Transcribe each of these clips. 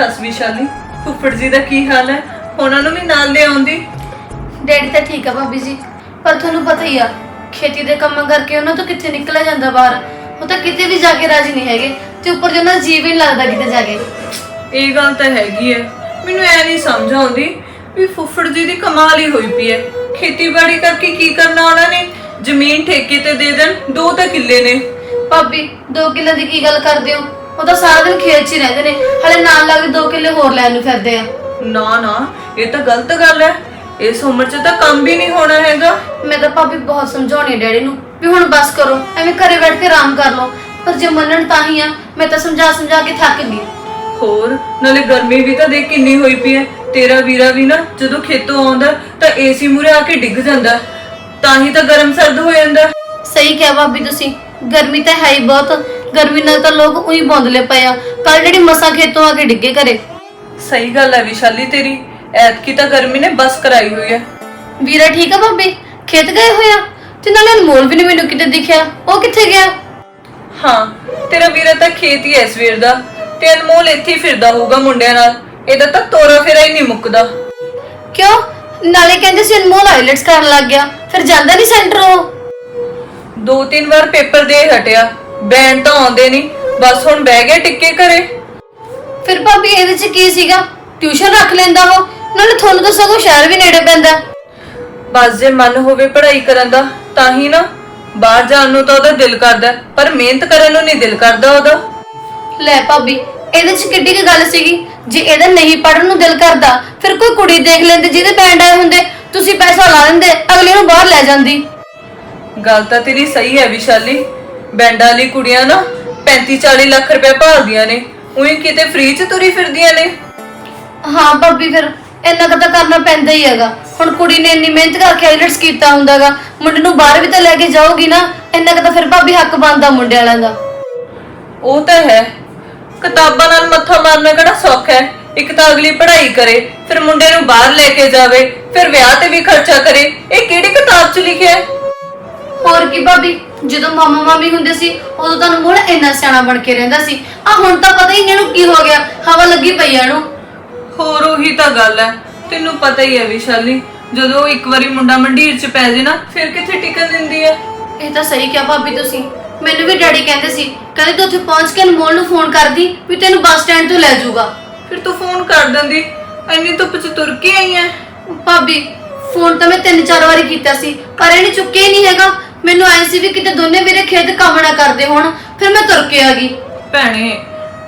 ਦੱਸ ਵਿਸ਼ਾਲੀ ਫੁੱਫੜ ਜੀ ਦਾ ਕੀ ਹਾਲ ਹੈ? ਉਹਨਾਂ ਨੂੰ ਵੀ ਨਾਲ ਲੈ ਆਉਂਦੀ? ਡੈਡੀ ਤਾਂ ਠੀਕ ਆ ਭਾਬੀ ਜੀ ਪਰ ਤੁਹਾਨੂੰ ਪਤਾ ਹੀ ਆ ਖੇਤੀ ਦੇ ਕੰਮਾਂ ਕਰਕੇ ਉਹਨਾਂ ਤੋਂ ਕਿੱਥੇ ਨਿਕਲਿਆ ਜਾਂਦਾ ਬਾਹਰ? ਉਹ ਤਾਂ ਕਿਤੇ ਵੀ ਜਾ ਕੇ ਰਾਜੀ ਨਹੀਂ ਹੈਗੇ ਤੇ ਉੱਪਰ ਜੋ ਜੀਵ ਹੀ ਨਹੀਂ ਲੱਗਦਾ ਕਿਤੇ ਜਾ ਕੇ। ਇਹ ਗੱਲ ਤਾਂ ਹੈਗੀ ਹੈ। ਮੈਨੂੰ ਐ ਨਹੀਂ ਸਮਝ ਆਉਂਦੀ ਵੀ ਫੁੱਫੜ ਜੀ ਦੀ ਕਮਾਲ ਹੀ ਹੋਈ ਪਈ ਹੈ। ਖੇਤੀਬਾੜੀ ਕਰਕੇ ਕੀ ਕਰਨਾ ਉਹਨਾਂ ਨੇ? ਜ਼ਮੀਨ ਠੇਕੇ ਤੇ ਦੇ ਦੇਣ ਦੋ ਤਾਂ ਕਿੱਲੇ ਨੇ। ਭਾਬੀ 2 ਕਿੱਲੇ ਦੀ ਕੀ ਗੱਲ ਕਰਦੇ ਹੋ? ਉਹ ਤਾਂ ਸਾਰਾ ਦਿਨ ਖੇਤ 'ਚ ਹੀ ਰਹਿੰਦੇ ਨੇ। ਹਲੇ ਨਾਲ ਲੱਗ 2 ਕਿੱਲੇ ਹੋਰ ਲੈਣ ਨੂੰ ਫਿਰਦੇ ਆ। ਨਾ ਨਾ ਇਹ ਤਾਂ ਗਲਤ ਗੱਲ ਹੈ। ਇਸ ਉਮਰ 'ਚ ਤਾਂ ਕੰਮ ਵੀ ਨਹੀਂ ਹੋਣਾ ਹੈਗਾ। ਮੈਂ ਤਾਂ ਭਾਬੀ ਬਹੁਤ ਸਮਝਾਉਣੀ ਆ ਡੈਡੀ ਨੂੰ ਵੀ ਹੁਣ ਬਸ ਕਰੋ ਐਵੇਂ ਘਰੇ ਬੈਠ ਕੇ ਆਰਾਮ ਕਰ ਲਓ। ਪਰ ਜੇ ਮੰਨਣ ਤਾਂ ਹੀ ਆ ਮੈਂ ਤਾਂ ਸਮਝਾ ਸਮਝਾ ਕੇ ਥੱਕ ਗਈ ਹੋਰ ਨਾਲੇ ਗਰਮੀ ਵੀ ਤਾਂ ਦੇਖ ਕਿੰਨੀ ਹੋਈ ਪਈ ਹੈ। ਤੇਰਾ ਵੀਰਾ ਵੀ ਨਾ ਜਦੋਂ ਖੇਤੋਂ ਆਉਂਦਾ ਤਾਂ ਏਸੀ ਮੂਰੇ ਆ ਕੇ ਡਿੱਗ ਜਾਂਦਾ। ਤਾਂ ਹੀ ਤਾਂ ਗਰਮ ਸਰਦ ਹੋ ਜਾਂਦਾ। ਸਹੀ ਕਿਹਾ ਭਾਬੀ ਤੁਸੀਂ। ਗਰਮੀ ਤਾਂ ਹੈ ਹੀ ਬਹੁਤ। ਗਰਮੀ ਨਾਲ ਤਾਂ ਲੋਕ ਉਹੀ ਬੌਂਦਲੇ ਪਏ ਆ। ਕੱਲ ਜਿਹੜੀ ਮਸਾਂ ਖੇਤੋਂ ਆ ਕੇ ਡਿੱਗੇ ਘਰੇ। ਸਹੀ ਗੱਲ ਹੈ ਵਿਸ਼ਾਲੀ ਤੇਰੀ। ਐਤਕੀ ਤਾਂ ਗਰਮੀ ਨੇ ਬਸ ਕਰਾਈ ਹੋਈ ਹੈ। ਵੀਰਾ ਠੀਕ ਆ ਭਾਬੀ? ਖੇਤ ਗਏ ਹੋਇਆ ਤੇ ਨਾਲੇ ਅਨਮੋਲ ਵੀ ਨਹੀਂ ਮੈਨੂੰ ਕਿਤੇ ਦਿਖਿਆ। ਉਹ ਕਿੱਥੇ ਗਿਆ? ਹਾਂ ਤੇਰਾ ਵੀਰਾ ਤਾਂ ਖੇਤ ਹੀ ਐ ਸਵੇਰ ਦਾ। ਤੇ ਅਨਮੋਲ ਇੱਥੇ ਹੀ ਫਿਰਦਾ ਹੋਊਗਾ ਮੁੰਡਿਆਂ ਨਾਲ। ਇਹਦਾ ਤਾਂ ਤੋਰਾ ਫੇਰਾ ਹੀ ਨਹੀਂ ਮੁੱਕਦਾ। ਕਿਉਂ? ਨਾਲੇ ਕਹਿੰਦੇ ਸੀ ਅਨਮੋਲ ਆਈਲੈਟਸ ਕਰਨ ਲੱਗ ਗਿਆ। ਫਿਰ ਜਾਂਦਾ ਨਹੀਂ ਸੈਂਟਰ ਉਹ? ਦੋ ਤਿੰਨ ਵਾਰ ਪੇਪਰ ਦੇ ਹਟਿਆ ਬੈਂਡ ਤਾਂ ਆਉਂਦੇ ਨਹੀਂ ਬਸ ਹੁਣ ਬਹਿ ਗਿਆ ਟਿੱਕੇ ਘਰੇ। ਫਿਰ ਭਾਬੀ ਇਹਦੇ ਚ ਕੀ ਸੀਗਾ? ਟਿਊਸ਼ਨ ਰੱਖ ਲੈਂਦਾ ਉਹ ਨਾਲੇ ਤੁਹਾਨੂੰ ਤਾਂ ਸਗੋਂ ਸ਼ਹਿਰ ਵੀ ਨੇੜੇ ਪੈਂਦਾ। ਬਸ ਜੇ ਮਨ ਹੋਵੇ ਪੜ੍ਹਾਈ ਕਰਨ ਦਾ ਤਾਂ ਹੀ ਨਾ। ਬਾਹਰ ਜਾਣ ਨੂੰ ਤਾਂ ਉਹਦਾ ਦਿਲ ਕਰਦਾ ਪਰ ਮਿਹਨਤ ਕਰਨ ਨੂੰ ਨਹੀਂ ਦਿਲ ਕਰਦਾ ਉਹਦਾ। ਲੈ ਭਾਬੀ ਇਹਦੇ ਚ ਕਿੱਡੀ ਕੁ ਗੱਲ ਸੀਗੀ? ਜੇ ਇਹਦਾ ਨਹੀਂ ਪੜਨ ਨੂੰ ਦਿਲ ਕਰਦਾ ਫਿਰ ਕੋਈ ਕੁੜੀ ਦੇਖ ਲੈਂਦੇ ਜਿਹਦੇ ਬੈਂਡ ਆਏ ਹੁੰਦੇ ਤੁਸੀਂ ਪੈਸਾ ਲਾ ਦਿੰਦੇ ਅਗਲੇ ਨੂੰ ਬਾਹਰ ਲੈ ਜਾਂਦੀ। ਗੱਲ ਤਾਂ ਤੇਰੀ ਸਹੀ ਹੈ ਵਿਸ਼ਾਲੀ। ਬੈਂਡਾਂ ਵਾਲੀ ਕੁੜੀਆਂ ਨਾ 35 40 ਲੱਖ ਰੁਪਏ ਭਾਲਦੀਆਂ ਨੇ। ਉਹੀ ਕਿਤੇ ਫ੍ਰੀ ਚ ਤੁਰੀ ਫਿਰਦੀਆਂ ਨੇ। ਹਾਂ ਭਾਬੀ ਫਿਰ ਇੰਨਾ ਕੁ ਤਾਂ ਕਰਨਾ ਪੈਂਦਾ ਹੀ ਹੈਗਾ। ਹੁਣ ਕੁੜੀ ਨੇ ਇੰਨੀ ਮਿਹਨਤ ਕਰਕੇ ਆਈਲਟਸ ਕੀਤਾ ਹੁੰਦਾਗਾ ਮੁੰਡੇ ਨੂੰ ਬਾਹਰ ਵੀ ਤਾਂ ਲੈ ਕੇ ਜਾਊਗੀ ਨਾ ਇੰਨਾ ਕੁ ਤਾਂ ਫਿਰ ਭਾਬੀ ਹੱਕ ਬਣਦਾ ਮੁੰਡੇ ਵਾਲਿਆਂ ਦਾ। ਉਹ ਤਾਂ ਹੈ। ਕਿਤਾਬਾਂ ਨਾਲ ਮੱਥਾ ਮਾਰਨਾ ਕਿਹੜਾ ਸੌਖਾ ਹੈ। ਇੱਕ ਤਾਂ ਅਗਲੀ ਪੜ੍ਹਾਈ ਕਰੇ ਫਿਰ ਮੁੰਡੇ ਨੂੰ ਬਾਹਰ ਲੈ ਕੇ ਜਾਵੇ ਫਿਰ ਵਿਆਹ ਤੇ ਵੀ ਖਰਚਾ ਕਰੇ। ਇਹ ਕਿਹੜੀ ਕਿਤਾਬ 'ਚ ਲਿਖਿਆ ਹੈ? ਹੋਰ ਕੀ ਭਾਬੀ? ਜਦੋਂ ਮਾਮਾ ਮਾਮੀ ਹੁੰਦੇ ਸੀ ਉਦੋਂ ਤਾਂ ਅਨਮੋਲ ਇੰਨਾ ਸਿਆਣਾ ਬਣ ਕੇ ਰਹਿੰਦਾ ਸੀ। ਆ ਹੁਣ ਤਾਂ ਪਤਾ ਹੀ ਨਹੀਂ ਇਹਨੂੰ ਕੀ ਹੋ ਗਿਆ ਹਵਾ ਲੱਗੀ ਪਈ ਆ ਇਹਨੂੰ। ਹੋਰ ਉਹੀ ਤਾਂ ਗੱਲ ਹੈ ਤੈਨੂੰ ਪਤਾ ਹੀ ਹੈ ਵਿਸ਼ਾਲੀ ਜਦੋਂ ਇੱਕ ਵਾਰੀ ਮੁੰਡਾ ਮੰਡੀਰ 'ਚ ਪੈ ਜੇ ਨਾ ਫਿਰ ਕਿੱਥੇ ਟਿਕਣ ਦਿੰਦੀ ਹੈ? ਇਹ ਤਾਂ ਸਹੀ ਕਿਹਾ ਭਾਬੀ ਤੁਸੀਂ। ਮੈਨੂੰ ਵੀ ਡੈਡੀ ਕਹਿੰਦੇ ਸੀ ਕਹਿੰਦੇ ਤੂੰ ਉੱਥੇ ਪਹੁੰਚ ਕੇ ਅਨਮੋਲ ਨੂੰ ਫੋਨ ਕਰਦੀ ਵੀ ਤੈਨੂੰ ਬੱਸ ਸਟੈਂਡ ਤੋਂ ਲੈ ਜਾਊਗਾ। ਫਿਰ ਤੂੰ ਫੋਨ ਕਰ ਦਿੰਦੀ ਇੰਨੀ ਧੁੱਪ 'ਚ ਤੁਰ ਕੇ ਆਈ ਹੈ? ਭਾਬੀ ਫੋਨ ਤਾਂ ਮੈਂ ਤਿੰਨ ਚਾਰ ਵਾਰੀ ਕੀਤਾ ਸੀ ਪਰ ਇਹਨੇ ਚੁੱਕਿਆ ਹੀ ਨਹੀਂ ਹੈਗਾ। ਮੈਨੂੰ ਐ ਸੀ ਵੀ ਕਿਤੇ ਦੋਨੇ ਮੇਰੇ ਖੇਤ ਕੰਮ ਨਾ ਕਰਦੇ ਹੋਣ ਫਿਰ ਮੈਂ ਤੁਰ ਕੇ ਆ ਗਈ। ਭੈਣੇ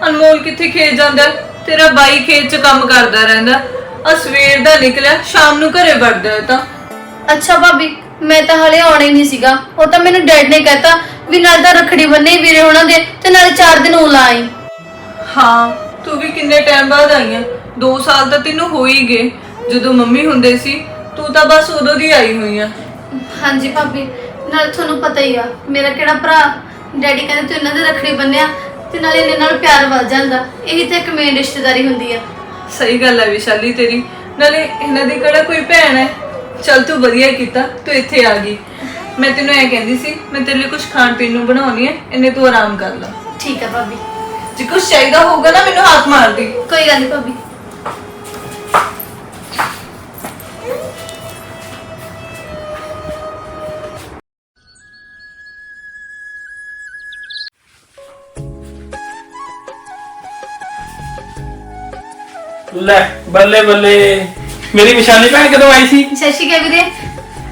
ਅਨਮੋਲ ਕਿੱਥੇ ਖੇਤ ਜਾਂਦਾ? ਹੈ? ਤੇਰਾ ਬਾਈ ਖੇਤ 'ਚ ਕੰਮ ਕਰਦਾ ਰਹਿੰਦਾ। ਆ ਸਵੇਰ ਦਾ ਨਿਕਲਿਆ ਸ਼ਾਮ ਨੂੰ ਘਰੇ ਵੜਦਾ ਹੈ ਤਾਂ। ਅੱਛਾ ਭਾਬੀ ਮੈਂ ਤਾਂ ਹਲੇ ਆਉਣਾ ਹੀ ਨਹੀਂ ਸੀਗਾ। ਉਹ ਤਾਂ ਮੈਨੂੰ ਡੈਡ ਨੇ ਕਹਿਤਾ ਵੀ ਨਾਲ ਤਾਂ ਰਖੜੀ ਬੰਨੇ ਵੀਰੇ ਉਹਨਾਂ ਦੇ ਤੇ ਨਾਲੇ 4 ਦਿਨ ਉਹ ਲਾਈ ਹਾਂ ਤੂੰ ਵੀ ਕਿੰਨੇ ਟਾਈਮ ਬਾਅਦ ਆਈ ਆ? 2 ਸਾਲ ਤਾਂ ਤੈਨੂੰ ਹੋ ਹੀ ਗਏ। ਜਦੋਂ ਮੰਮੀ ਹੁੰਦੇ ਸੀ ਤੂੰ ਤਾਂ ਬਸ ਉਦੋਂ ਦੀ ਆਈ ਹੋਈ ਆ। ਹਾਂਜੀ ਭਾਬੀ ਨਾਲ ਤੁਹਾਨੂੰ ਪਤਾ ਹੀ ਆ ਮੇਰਾ ਕਿਹੜਾ ਭਰਾ ਡੈਡੀ ਕਹਿੰਦੇ ਤੂੰ ਇਹਨਾਂ ਦੇ ਰਖੜੀ ਬੰਨਿਆ ਤੇ ਨਾਲੇ ਇਹਨਾਂ ਨਾਲ ਪਿਆਰ ਵੱਧ ਜਾਂਦਾ ਇਹੀ ਤਾਂ ਇੱਕ ਮੇਨ ਰਿਸ਼ਤੇਦਾਰੀ ਹੁੰਦੀ ਆ। ਸਹੀ ਗੱਲ ਹੈ ਵਿਸ਼ਾਲੀ ਤੇਰੀ ਨਾਲੇ ਇਹਨਾਂ ਦੀ ਕਿਹੜਾ ਕੋਈ ਭੈਣ ਹੈ? ਚਲ ਤੂੰ ਵਧੀਆ ਕੀਤਾ ਤੂੰ ਇੱਥੇ ਆ ਗਈ। ਮੈਂ ਤੈਨੂੰ ਐ ਕਹਿੰਦੀ ਸੀ ਮੈਂ ਤੇਰੇ ਲਈ ਕੁਝ ਖਾਣ ਪੀਣ ਨੂੰ ਬਣਾਉਣੀ ਹੈ ਇੰਨੇ ਤੂੰ ਆਰਾਮ ਕਰ ਲੈ। ਠੀਕ ਆ ਭਾਬੀ। ਜੇ ਕੁਝ ਚਾਹੀਦਾ ਹੋਊਗਾ ਨਾ ਮੈਨੂੰ ਹੱਥ ਮਾਰ ਦੇ। ਕੋਈ ਗੱਲ ਨਹੀਂ ਭਾਬੀ। ਲੈ ਬੱਲੇ ਬੱਲੇ। ਮੇਰੀ ਵਿਸ਼ਾਲੀ ਭੈਣ ਕਦੋਂ ਆਈ ਸੀ? ਸਤਿ ਸ਼੍ਰੀ ਅਕਾਲ ਵੀਰੇ।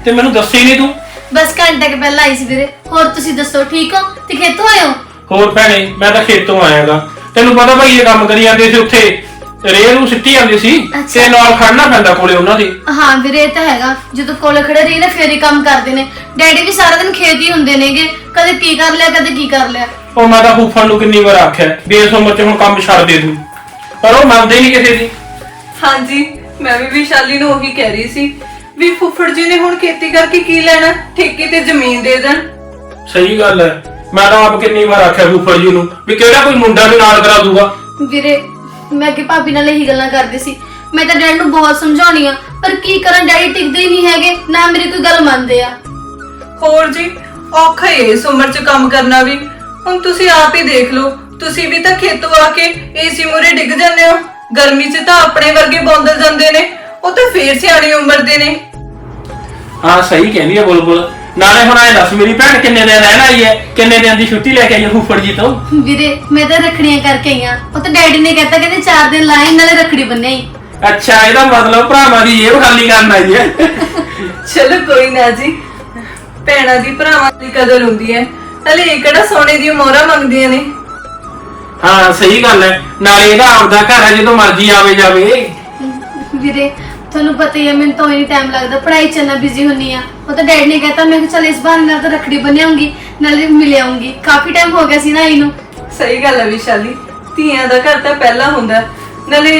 ਤੇ ਮੈਨੂੰ ਦੱਸੀ ਨਹੀਂ ਤੂੰ। ਬਸ ਘੰਟਾ ਕੁ ਪਹਿਲਾਂ ਆਈ ਸੀ ਵੀਰੇ। ਹੋਰ ਤੁਸੀਂ ਦੱਸੋ ਠੀਕ ਹੋ? ਤੇ ਖੇਤੋਂ ਆਏ ਹੋ? ਹੋਰ ਭੈਣੇ ਮੈਂ ਤਾਂ ਖੇਤੋਂ ਆਇਆਗਾ ਤੈਨੂੰ ਪਤਾ ਭਾਈ ਇਹ ਕੰਮ ਕਰੀ ਜਾਂਦੇ ਸੀ ਉੱਥੇ। ਰੇਹ ਨੂੰ ਸਿੱਟੀ ਜਾਂਦੇ ਸੀ। ਤੇ ਨਾਲ ਖੜਨਾ ਪੈਂਦਾ ਕੋਲੇ ਉਹਨਾਂ ਦੇ। ਹਾਂ ਵੀਰੇ ਇਹ ਤਾਂ ਹੈਗਾ। ਜਦੋਂ ਕੋਲੇ ਖੜੇ ਰਹੀ ਨਾ ਫੇਰ ਹੀ ਕੰਮ ਕਰਦੇ ਨੇ। ਡੈਡੀ ਵੀ ਸਾਰਾ ਦਿਨ ਖੇਤ ਹੀ ਹੁੰਦੇ ਨੇਗੇ। ਕਦੇ ਕੀ ਕਰ ਲਿਆ ਕਦੇ ਕੀ ਕਰ ਲਿਆ। ਉਹ ਮੈਂ ਤਾਂ ਫੂਫੜ ਨੂੰ ਕਿੰਨੀ ਵਾਰ ਆਖਿਆ ਵੀ ਇਸ ਉਮਰ 'ਚ ਹੁਣ ਕੰਮ ਛੱਡ ਦੇ ਤੂੰ। ਪਰ ਉਹ ਮੰਨਦੇ ਨਹੀਂ ਕਿਸੇ ਦੀ। ਹਾਂਜੀ ਮੈਂ ਵੀ ਵਿਸ਼ਾਲੀ ਨੂੰ ਉਹੀ ਕਹਿ ਰਹੀ ਸੀ ਵੀ ਫੁੱਫੜ ਜੀ ਨੇ ਹੁਣ ਖੇਤੀ ਕਰਕੇ ਕੀ ਲੈਣਾ? ਠੇਕੇ ਤੇ ਜ਼ਮੀਨ ਦੇ ਦੇਣ। ਸਹੀ ਗੱਲ ਹੈ। ਮੈਂ ਤਾਂ ਆਪ ਕਿੰਨੀ ਵਾਰ ਆਖਿਆ ਫੂਫੜ ਜੀ ਨੂੰ ਵੀ ਕਿਹੜਾ ਕੋਈ ਮੁੰਡਾ ਵੀ ਨਾਲ ਕਰਾ ਦੂਗਾ। ਵੀਰੇ ਮੈਂ ਅੱਗੇ ਭਾਬੀ ਨਾਲ ਇਹੀ ਗੱਲਾਂ ਕਰਦੀ ਸੀ। ਮੈਂ ਤਾਂ ਡੈਡ ਨੂੰ ਬਹੁਤ ਸਮਝਾਉਣੀ ਆ ਪਰ ਕੀ ਕਰਾਂ ਡੈਡੀ ਟਿਕਦੇ ਹੀ ਨਹੀਂ ਹੈਗੇ ਨਾ ਮੇਰੀ ਕੋਈ ਗੱਲ ਮੰਨਦੇ ਆ। ਹੋਰ ਜੀ ਔਖਾ ਹੀ ਹੈ ਇਸ ਉਮਰ 'ਚ ਕੰਮ ਕਰਨਾ ਵੀ। ਹੁਣ ਤੁਸੀਂ ਆਪ ਹੀ ਦੇਖ ਲਓ ਤੁਸੀਂ ਵੀ ਤਾਂ ਖੇਤੋਂ ਆ ਕੇ ਏਸੀ ਮੂਰੇ ਡਿੱਗ ਜਾਂਦੇ ਹੋ। ਗਰਮੀ 'ਚ ਤਾਂ ਆਪਣੇ ਵਰਗੇ ਬੌਂਦਲ ਜਾਂਦੇ ਨੇ। ਉਹ ਤਾਂ ਫੇਰ ਸਿਆਣੀ ਉਮਰ ਦੇ ਨੇ। ਹਾਂ ਸਹੀ ਕਹਿੰਦੀ ਹੈ ਬੁਲਬੁਲ। ਨਾਲੇ ਹੁਣ ਐ ਦੱਸ ਮੇਰੀ ਭੈਣ ਕਿੰਨੇ ਦਿਨ ਰਹਿਣ ਆਈ ਹੈ? ਕਿੰਨੇ ਦਿਨ ਦੀ ਛੁੱਟੀ ਲੈ ਕੇ ਆਈ ਹੈ ਫੁੱਫੜ ਜੀ ਤੋਂ? ਵੀਰੇ ਮੈਂ ਤਾਂ ਰੱਖੜੀਆਂ ਕਰਕੇ ਆਈ ਆ ਉਹ ਤਾਂ ਡੈਡੀ ਨੇ ਕਹਿਤਾ ਕਹਿੰਦੇ 4 ਦਿਨ ਲਾਏ ਨਾਲੇ ਰੱਖੜੀ ਬੰਨਿਆਈ ਅੱਛਾ ਇਹਦਾ ਮਤਲਬ ਭਰਾਵਾਂ ਦੀ ਜੇਬ ਖਾਲੀ ਕਰਨ ਆਈ ਹੈ। ਚਲੋ ਕੋਈ ਨਾ ਜੀ। ਭੈਣਾਂ ਦੀ ਭਰਾਵਾਂ ਦੀ ਕਦਰ ਹੁੰਦੀ ਹੈ। ਨਾਲੇ ਇਹ ਕਿਹੜਾ ਸੋਨੇ ਦੀ ਮੋਹਰਾਂ ਮੰਗਦੀਆਂ ਨੇ? ਹਾਂ ਸਹੀ ਗੱਲ ਹੈ। ਨਾਲੇ ਇਹਦਾ ਆਪਦਾ ਘਰ ਹੈ ਜਦੋਂ ਮਰਜ਼ੀ ਆਵੇ ਜਾਵੇ। ਵੀਰੇ ਤੁਹਾਨੂੰ ਪਤਾ ਹੀ ਹੈ ਮੈਨੂੰ ਤਾਂ ਨਹੀਂ ਟਾਈਮ ਲੱਗਦਾ। ਪੜ੍ਹਾਈ ਚ ਨਾ ਬਿਜ਼ੀ ਹੁੰਨੀ ਆ ਉਹ ਤਾਂ ਡੈਡੀ ਨੇ ਕਹਿਤਾ ਮੈਂ ਕਿਹਾ ਚੱਲ ਇਸ ਬਹਾਨੇ ਨਾਲ ਤਾਂ ਰੱਖੜੀ ਬੰਨਿਆਉਂਗੀ ਨਾਲੇ ਮਿਲ ਆਉਂਗੀ। ਕਾਫੀ ਟਾਈਮ ਹੋ ਗਿਆ ਸੀ ਨਾ ਇਹਨੂੰ। ਸਹੀ ਗੱਲ ਹੈ ਵਿਸ਼ਾਲੀ। ਧੀਆਂ ਦਾ ਘਰ ਤਾਂ ਪਹਿਲਾਂ ਹੁੰਦਾ ਨਾਲੇ